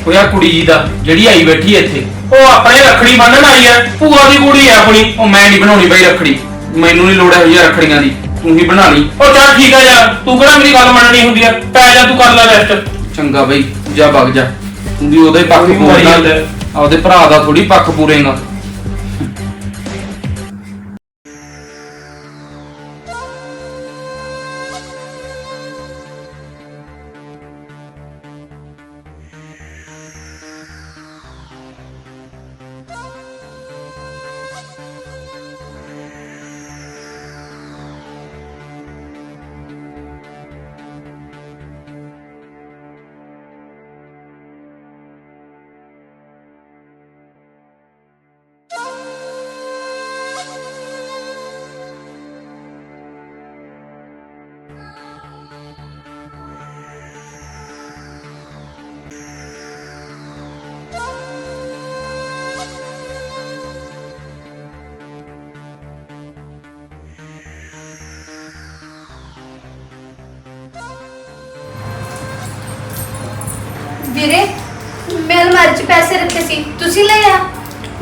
ਉਹ ਯਾਰ ਕੁੜੀ ਜੀ ਦਾ ਜਿਹੜੀ ਆਈ ਬੈਠੀ ਇੱਥੇ। ਉਹ ਆਪਣੇ ਰੱਖੜੀ ਬੰਨਣ ਆਈ ਹੈ ਭੂਆ ਦੀ ਕੁੜੀ ਹੈ ਆਪਣੀ। ਉਹ ਮੈਂ ਨਹੀਂ ਬਣਾਉਣੀ ਬਾਈ ਰੱਖੜੀ। ਮੈਨੂੰ ਨਹੀਂ ਲੋੜ ਹੈ ਇਹ ਰੱਖੜੀਆਂ ਦੀ। ਤੂੰ ਹੀ ਬਣਾ ਲਈ। ਉਹ ਚੱਲ ਠੀਕ ਹੈ ਯਾਰ ਤੂੰ ਕਿਹੜਾ ਮੇਰੀ ਗੱਲ ਮੰਨਣੀ ਹੁੰਦੀ ਹੈ ਪੈ ਜਾ ਤੂੰ ਕਰ ਲੈ ਰੈਸਟ ਚੰਗਾ ਬਈ ਜਾ ਵਗ ਜਾ। ਤੂੰ ਵੀ ਉਹਦੇ ਪੱਖ ਉਹੀ ਮਾਰੀ ਪੂਰੇਗਾ ਜਾਂਦਾ। ਹੈ। ਆਪਦੇ ਭਰਾ ਦਾ ਥੋੜੀ ਪੱਖ ਪੂਰੇਗਾ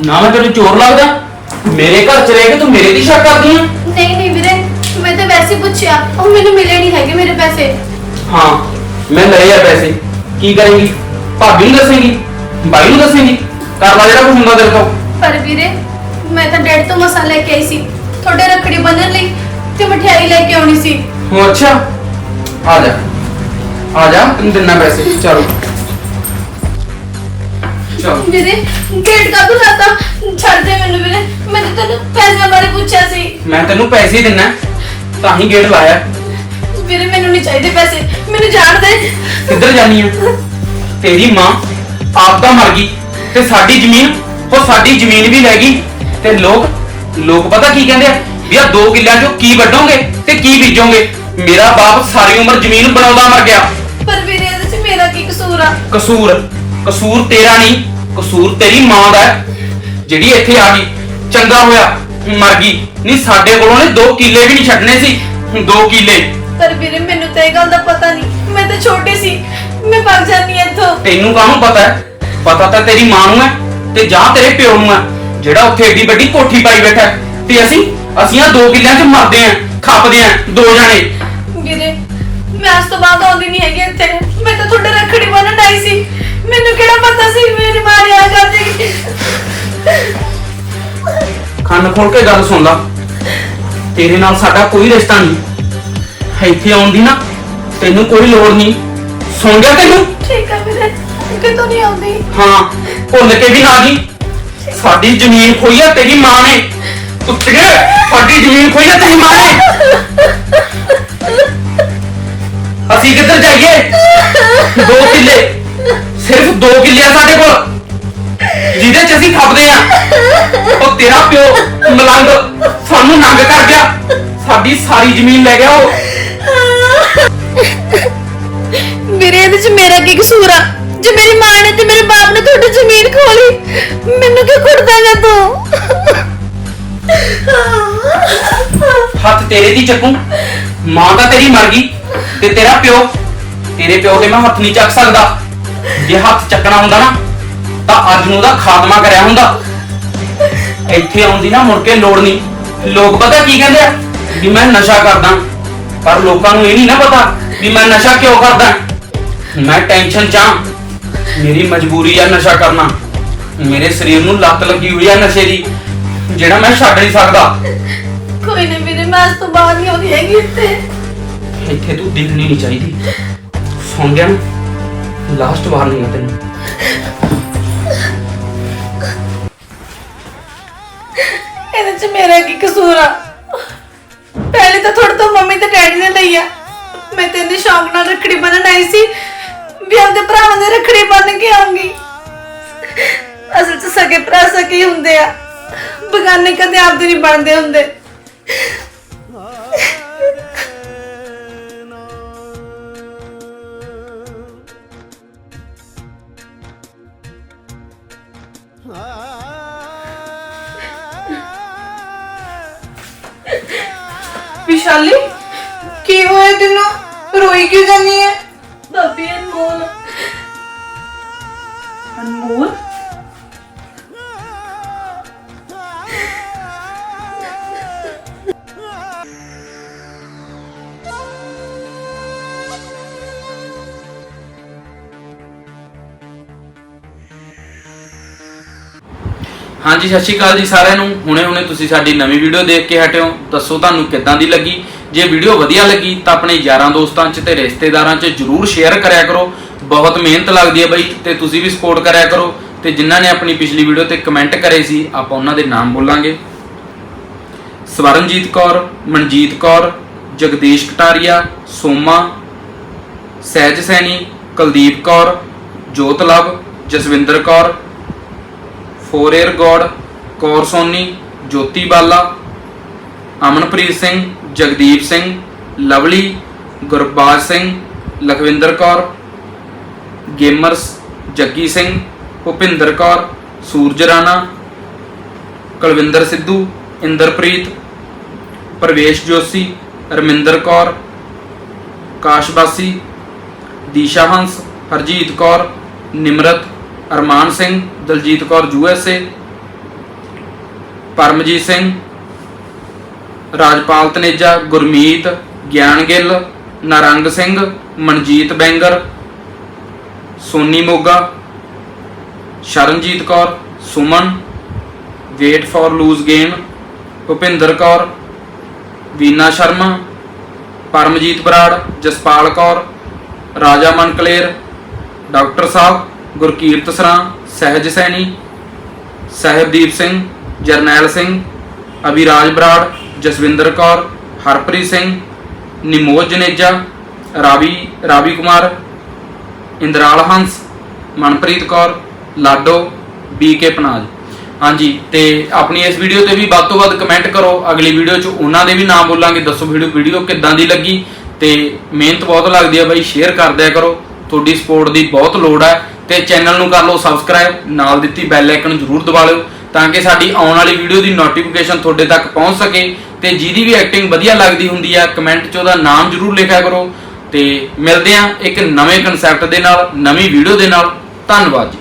ਨਾ ਮੈਂ ਤੈਨੂੰ ਚੋਰ ਲੱਗਦਾ। ਮੇਰੇ ਘਰ ਚ ਰਹਿ ਕੇ ਤੂੰ ਮੇਰੇ ਦੀ ਸ਼ੱਕ ਕਰਦੀ ਆ? ਨਹੀਂ ਨਹੀਂ ਵੀਰੇ ਮੈਂ ਤਾਂ ਵੈਸੇ ਹੀ ਪੁੱਛਿਆ। ਉਹ ਮੈਨੂੰ ਮਿਲੇ ਨਹੀਂ ਹੈਗੇ ਮੇਰੇ ਪੈਸੇ। ਹਾਂ ਮੈਂ ਲਏ ਆ ਪੈਸੇ। ਕੀ ਕਰੇਂਗੀ? ਭਾਬੀ ਨੂੰ ਦੱਸੇਂਗੀ? ਬਾਈ ਨੂੰ ਦੱਸੇਂਗੀ? ਕਰ ਲਾ ਜਿਹੜਾ ਕੁਝ ਹੁੰਦਾ ਤੇਰੇ ਤੋਂ। ਪਰ ਵੀਰੇ ਮੈਂ ਤਾਂ ਡੈਡ ਤੋਂ ਮਸਾ ਲੈ ਕੇ ਆਈ ਸੀ। ਤੁਹਾਡੇ ਰੱਖੜੀ ਬੰਨਣ ਲਈ ਤੇ ਮਠਿਆਈ ਲੈ ਕੇ ਆਉਣੀ ਸੀ। ਹੋ ਅੱਛਾ। ਆ ਜਾ। ਆ ਜਾ ਤੈਨੂੰ ਦਿੰਨਾ ਪੈਸੇ। ਚਲੋ। ਚਲੋ ਵੀਰੇ ਗੇਟ ਕਾ ਲਾਤਾ? ਛੱਡ ਦੇ ਮੈਨੂੰ ਵੀਰੇ। ਮੈਂ ਤਾਂ ਤੈਨੂੰ ਪੈਸੇ ਬਾਰੇ ਪੁੱਛਿਆ ਸੀ। ਮੈਂ ਤੈਨੂੰ ਪੈਸੇ ਹੀ ਦਿੰਨਾ। ਤਾਂ ਹੀ ਗੇਟ ਲਾਇਆ। ਵੀਰੇ ਮੈਨੂੰ ਨਹੀਂ ਚਾਹੀਦੇ ਪੈਸੇ। ਮੈਨੂੰ ਜਾਣ ਦੇ। ਕਿੱਧਰ ਜਾਨੀ ਆ? ਤੇਰੀ ਮਾਂ ਆਪ ਤਾਂ ਮਰ ਗਈ ਤੇ ਸਾਡੀ ਜ਼ਮੀਨ ਉਹ ਸਾਡੀ ਜ਼ਮੀਨ ਵੀ ਲੈ ਗਈ। ਤੇ ਲੋਕ ਲੋਕ ਪਤਾ ਕੀ ਕਹਿੰਦੇ ਆ? ਵੀ ਆ ਦੋ ਕਿੱਲਿਆਂ ਚੋਂ ਕੀ ਵੱਢੋਗੇ ਤੇ ਕੀ ਬੀਜੋਗੇ? ਮੇਰਾ ਬਾਪ ਸਾਰੀ ਉਮਰ ਜ਼ਮੀਨ ਬਣਾਉਂਦਾ ਮਰ ਗਿਆ। ਪਰ ਵੀਰੇ ਇਹਦੇ 'ਚ ਮੇਰਾ ਕੀ ਕਸੂਰ ਆ? ਕਸੂਰ? ਕਸੂਰ ਤੇਰਾ ਨਹੀਂ ਕਸੂਰ ਤੇਰੀ ਮਾਂ ਦਾ ਹੈ, ਜਿਹੜੀ ਇੱਥੇ ਆ ਗਈ ਚੰਗਾ ਹੋਇਆ ਮਰ ਗਈ। ਨਹੀਂ ਸਾਡੇ ਕੋਲੋਂ ਨੇ 2 ਕਿੱਲੇ ਵੀ ਨਹੀਂ ਛੱਡਨੇ ਸੀ 2 ਕਿੱਲੇ। ਪਰ ਵੀਰੇ ਮੈਨੂੰ ਤਾਂ ਇਹ ਗੱਲ ਦਾ ਪਤਾ ਨਹੀਂ। ਮੈਂ ਤਾਂ ਛੋਟੀ ਸੀ। ਮੈਂ ਭੱਜ ਜਾਂਦੀ ਇੱਥੋਂ। ਤੈਨੂੰ ਕਾਹਨੂੰ ਪਤਾ ਹੈ? ਪਤਾ ਤਾਂ ਤੇਰੀ ਮਾਂ ਨੂੰ ਹੈ ਤੇ ਜਾਂ ਤੇਰੇ ਪਿਓ ਨੂੰ ਹੈ। ਜਿਹੜਾ ਉੱਥੇ ਏਡੀ ਵੱਡੀ ਕੋਠੀ ਪਾਈ ਬੈਠਾ ਹੈ। ਤੇ ਅਸੀਂ ਅਸੀਂ ਆ ਦੋ ਕਿੱਲਿਆਂ 'ਚ ਮਰਦੇ ਆਂ ਖੱਪਦੇ ਆਂ ਦੋ ਜਣੇ। ਵੀਰੇ ਮੈਂ ਅੱਜ ਤੋਂ ਬਾਅਦ ਆਉਂਦੀ ਨਹੀਂ ਹੈਗੀ ਇੱਥੇ। ਮੈਂ ਤਾਂ ਤੁਹਾਡੇ ਰੱਖੜੀ ਬੰਨਣ ਆਈ ਸੀ। ਮੈਨੂੰ ਕਿਹੜਾ ਪਤਾ ਸੀ ਮੇਰੀ ਮਾਂ ਨੇ ਆ ਕਰ ਦੇਗੀ ਕੰਨ ਖੋਲ ਕੇ ਗੱਲ ਸੁਣ ਲਾ। ਤੇਰੇ ਨਾਲ ਸਾਡਾ ਕੋਈ ਰਿਸ਼ਤਾ ਨਹੀਂ। ਇੱਥੇ ਆਉਣ ਦੀ ਨਾ ਤੈਨੂੰ ਕੋਈ ਲੋੜ ਨਹੀਂ। ਸੁਣ ਗਿਆ ਤੈਨੂੰ? ਠੀਕ ਹੈ ਵੀਰੇ ਕਿਤੋਂ ਨਹੀਂ ਆਉਂਦੀ। ਹਾਂ ਭੁੱਲ ਕੇ ਵੀ ਨਾ ਜੀ। ਸਾਡੀ ਜ਼ਮੀਨ ਖੋਈ ਆ ਤੇਰੀ ਮਾਂ ਨੇ। ਕੁੱਤਗੇ ਸਾਡੀ ਜ਼ਮੀਨ ਖੋਈ ਆ ਤੇਰੀ ਮਾਂ ਨੇ। ਅਸੀਂ ਕਿੱਧਰ ਜਾਈਏ? ਦੋ ਕਿੱਲੇ। ਸਿਰਫ ਦੋ ਕਿੱਲੇ ਆ ਸਾਡੇ ਕੋਲ। ਜਿਹਦੇ ਚ ਅਸੀਂ ਖਪਦੇ ਆ। ਉਹ ਤੇਰਾ ਪਿਓ ਮਲੰਗ ਸਾਨੂੰ ਨੰਗ ਕਰ ਗਿਆ। ਸਾਡੀ ਸਾਰੀ ਜ਼ਮੀਨ ਲੈ ਗਿਆ ਉਹ। ਵੀਰੇ ਇਹਦੇ 'ਚ ਮੇਰਾ ਕੀ ਕਸੂਰ ਆ? ਜੇ ਮੇਰੀ ਮਾਂ ਨੇ ਤੇ ਮੇਰੇ ਬਾਪ ਨੇ ਤੁਹਾਡੀ ਜ਼ਮੀਨ ਖੋਲੀ ਮੈਨੂੰ ਕਿਉਂ ਕੁੱਟਦਾਗਾ ਤੂੰ? ਹੱਥ ਤੇਰੇ ਦੀ ਚੱਕੂ। ਮਾਂ ਤਾਂ ਤੇਰੀ ਮਰ ਗਈ ਤੇ ਤੇਰਾ ਪਿਓ ਤੇਰੇ ਪਿਓ ਦੇ ਮੈਂ ਹੱਥ ਨਹੀਂ ਚੱਕ ਸਕਦਾ। ਜੇ ਹੱਥ ਚੱਕਣਾ ਹੁੰਦਾ ਨਾ ਤਾਂ ਅੱਜ ਨੂੰ ਉਹਦਾ ਖਾਤਮਾ ਕਰਿਆ ਹੁੰਦਾ। ਇੱਥੇ ਆਉਣ ਦੀ ਨਾ ਮੁੜ ਕੇ ਲੋੜ ਨਹੀਂ। ਲੋਕ ਪਤਾ ਕੀ ਕਹਿੰਦੇ ਆ? ਵੀ ਮੈਂ ਨਸ਼ਾ ਕਰਦਾ। ਪਰ ਲੋਕਾਂ ਨੂੰ ਇਹ ਨਹੀਂ ਨਾ ਪਤਾ ਵੀ ਮੈਂ ਨਸ਼ਾ ਕਿਉਂ ਕਰਦਾ। ਮੈਂ ਟੈਨਸ਼ਨ ਚ ਆਂ। ਮੇਰੀ ਮਜਬੂਰੀ ਆ ਨਸ਼ਾ ਕਰਨਾ। ਮੇਰੇ ਸਰੀਰ ਨੂੰ ਲੱਤ ਲੱਗੀ ਹੋਈ ਆ ਨਸ਼ੇ ਦੀ ਜਿਹੜਾ ਮੈਂ ਛੱਡ ਨਹੀਂ ਸਕਦਾ। ਕੋਈ ਨਹੀਂ ਵੀਰੇ ਮੈਂ ਅੱਜ ਤੋਂ ਬਾਅਦ ਨਹੀਂ ਆਉਂਦੀ ਹੈਗੀ ਇੱਥੇ। ਇੱਥੇ ਤੂੰ ਦਿਖਣੀ ਨਹੀਂ ਚਾਹੀਦੀ। ਸੁਣ ਗਿਆ ਨਾ? ਲਾਸਟ ਵਾਰਨਿੰਗ ਆ ਤੈਨੂੰ। ਇਹਦੇ 'ਚ ਮੇਰਾ ਕੀ ਕਸੂਰ ਆ? ਪਹਿਲੇ ਤਾਂ ਤੁਹਾਡੇ ਤੋਂ ਮੰਮੀ ਤੇ ਡੈਡੀ ਨੇ ਲਈ ਆ। ਮੈਂ ਤੇ ਇੰਨੇ ਸ਼ੌਂਕ ਨਾਲ ਰੱਖੜੀ ਬੰਨਣ ਆਈ ਸੀ ਵੀ ਆਪਦੇ ਭਰਾਵਾਂ ਦੇ ਰੱਖੜੀ ਬੰਨ ਕੇ ਆਉਂਗੀ ਅਸਲ 'ਚ ਸਕੇ ਭਰਾ ਸਕੇ ਹੁੰਦੇ ਆ। ਬਗਾਨੇ ਕਦੇ ਆਪਦੇ ਨਹੀਂ ਬਣਦੇ ਹੁੰਦੇ। ਵਿਸ਼ਾਲੀ ਕੀ ਹੋਇਆ ਤੈਨੂੰ? ਰੋਈ ਕਿਉਂ ਜਾਂਦੀ ਹੈ ਭਾਬੀ ਅਨਮੋਲ। ਅਨਮੋਲ? ਹਾਂਜੀ, ਸਤਿ ਸ਼੍ਰੀ ਅਕਾਲ ਜੀ ਸਾਰਿਆਂ ਨੂੰ। ਹੁਣੇ ਹੁਣੇ ਤੁਸੀਂ ਸਾਡੀ ਨਵੀਂ ਵੀਡੀਓ ਦੇਖ ਕੇ ਹਟਿਓ ਦੱਸੋ ਤੁਹਾਨੂੰ ਕਿੱਦਾਂ ਦੀ ਲੱਗੀ? ਜੇ ਵੀਡੀਓ ਵਧੀਆ ਲੱਗੀ ਤਾਂ ਆਪਣੇ ਯਾਰਾਂ ਦੋਸਤਾਂ 'ਚ ਤੇ ਰਿਸ਼ਤੇਦਾਰਾਂ 'ਚ ਜਰੂਰ ਸ਼ੇਅਰ ਕਰਿਆ ਕਰੋ। ਬਹੁਤ ਮਿਹਨਤ ਲੱਗਦੀ ਹੈ ਬਈ ਤੇ ਤੁਸੀਂ ਵੀ ਸਪੋਰਟ ਕਰਿਆ ਕਰੋ। ਤੇ ਜਿਨ੍ਹਾਂ ਨੇ ਆਪਣੀ ਪਿਛਲੀ ਵੀਡੀਓ ਤੇ ਕਮੈਂਟ ਕਰੇ ਸੀ, ਆਪਾਂ ਉਹਨਾਂ ਦੇ ਨਾਮ ਬੋਲਾਂਗੇ। ਸਵਰਨਜੀਤ ਕੌਰ, ਮਨਜੀਤ ਕੌਰ, ਜਗਦੀਸ਼ ਕਟਾਰੀਆ, ਸੋਮਾ, ਸਹਿਜ ਸੈਣੀ, ਕੁਲਦੀਪ ਕੌਰ, ਜੋਤ ਲਵ, ਜਸਵਿੰਦਰ ਕੌਰ ਫੋਰੇਰ ਗੌਡ, Kaur Soni, Jyoti Bala, Amanpreet Singh, Jagdeep Singh, Lovely, Gurbaj Singh, Lakhwinder Kaur, gamers, Jaggi Singh, Bhupinder Kaur, Suraj Rana, Kulwinder Sidhu, Inderpreet, Parvesh Joshi, Raminder Kaur ਕਾਸ਼ਬਾਸੀ Disha Hans, Harjeet Kaur, Nimrat Armaan Singh, Daljeet Kaur U S A, Paramjeet Singh, Rajpal Taneja, Gurmeet, Gian Gill, Narang Singh, Manjeet Bangar, Soni Moga, Sharanjeet Kaur, Suman, wait for lose game Bhupinder Kaur, Veena Sharma, Paramjeet Brar, Jaspal Kaur, Raja Mankler, doctor sahib Gurkirat Sran, Sahaj Saini, Sahibdeep Singh, Jarnail Singh, Abhiraj Brar, Jaswinder Kaur, Harpreet Singh, Nimoj Janeja, Ravi Ravi Kumar, Indral Hans, Manpreet Kaur, Lado BK Panaj. ਹਾਂਜੀ, ਤੇ ਆਪਣੀ ਇਸ video ਤੇ ਵੀ ਵੱਧ ਤੋਂ ਵੱਧ comment ਕਰੋ। ਅਗਲੀ ਵੀਡੀਓ 'ਚ ਉਹਨਾਂ ਦੇ ਵੀ ਨਾਮ ਬੋਲਾਂਗੇ। ਦੱਸੋ ਵੀਡੀਓ ਵੀਡੀਓ ਕਿੱਦਾਂ ਦੀ ਲੱਗੀ। ਤੇ ਮਿਹਨਤ ਬਹੁਤ ਲੱਗਦੀ ਹੈ ਬਾਈ। ਸ਼ੇਅਰ ਕਰਦਿਆ ਕਰੋ। ਤੁਹਾਡੀ ਸਪੋਰਟ ਦੀ ਬਹੁਤ ਲੋੜ ਹੈ ਤੇ ਚੈਨਲ ਨੂੰ ਕਰ ਲਓ ਸਬਸਕ੍ਰਾਈਬ, ਨਾਲ ਦਿੱਤੀ ਬੈਲ ਆਈਕਨ ਜ਼ਰੂਰ ਦਬਾ ਲਿਓ ਤਾਂ ਕਿ ਸਾਡੀ ਆਉਣ ਵਾਲੀ ਵੀਡੀਓ ਦੀ ਨੋਟੀਫਿਕੇਸ਼ਨ ਤੁਹਾਡੇ ਤੱਕ ਪਹੁੰਚ ਸਕੇ ਤੇ ਜਿਹਦੀ ਵੀ ਐਕਟਿੰਗ ਵਧੀਆ ਲੱਗਦੀ ਹੁੰਦੀ ਆ ਕਮੈਂਟ 'ਚ ਉਹਦਾ ਨਾਮ ਜ਼ਰੂਰ ਲਿਖਿਆ ਕਰੋ ਤੇ ਮਿਲਦੇ ਹਾਂ ਇੱਕ ਨਵੇਂ ਕਨਸੈਪਟ ਦੇ ਨਾਲ, ਨਵੀਂ ਵੀਡੀਓ ਦੇ ਨਾਲ। ਧੰਨਵਾਦ ਜੀ।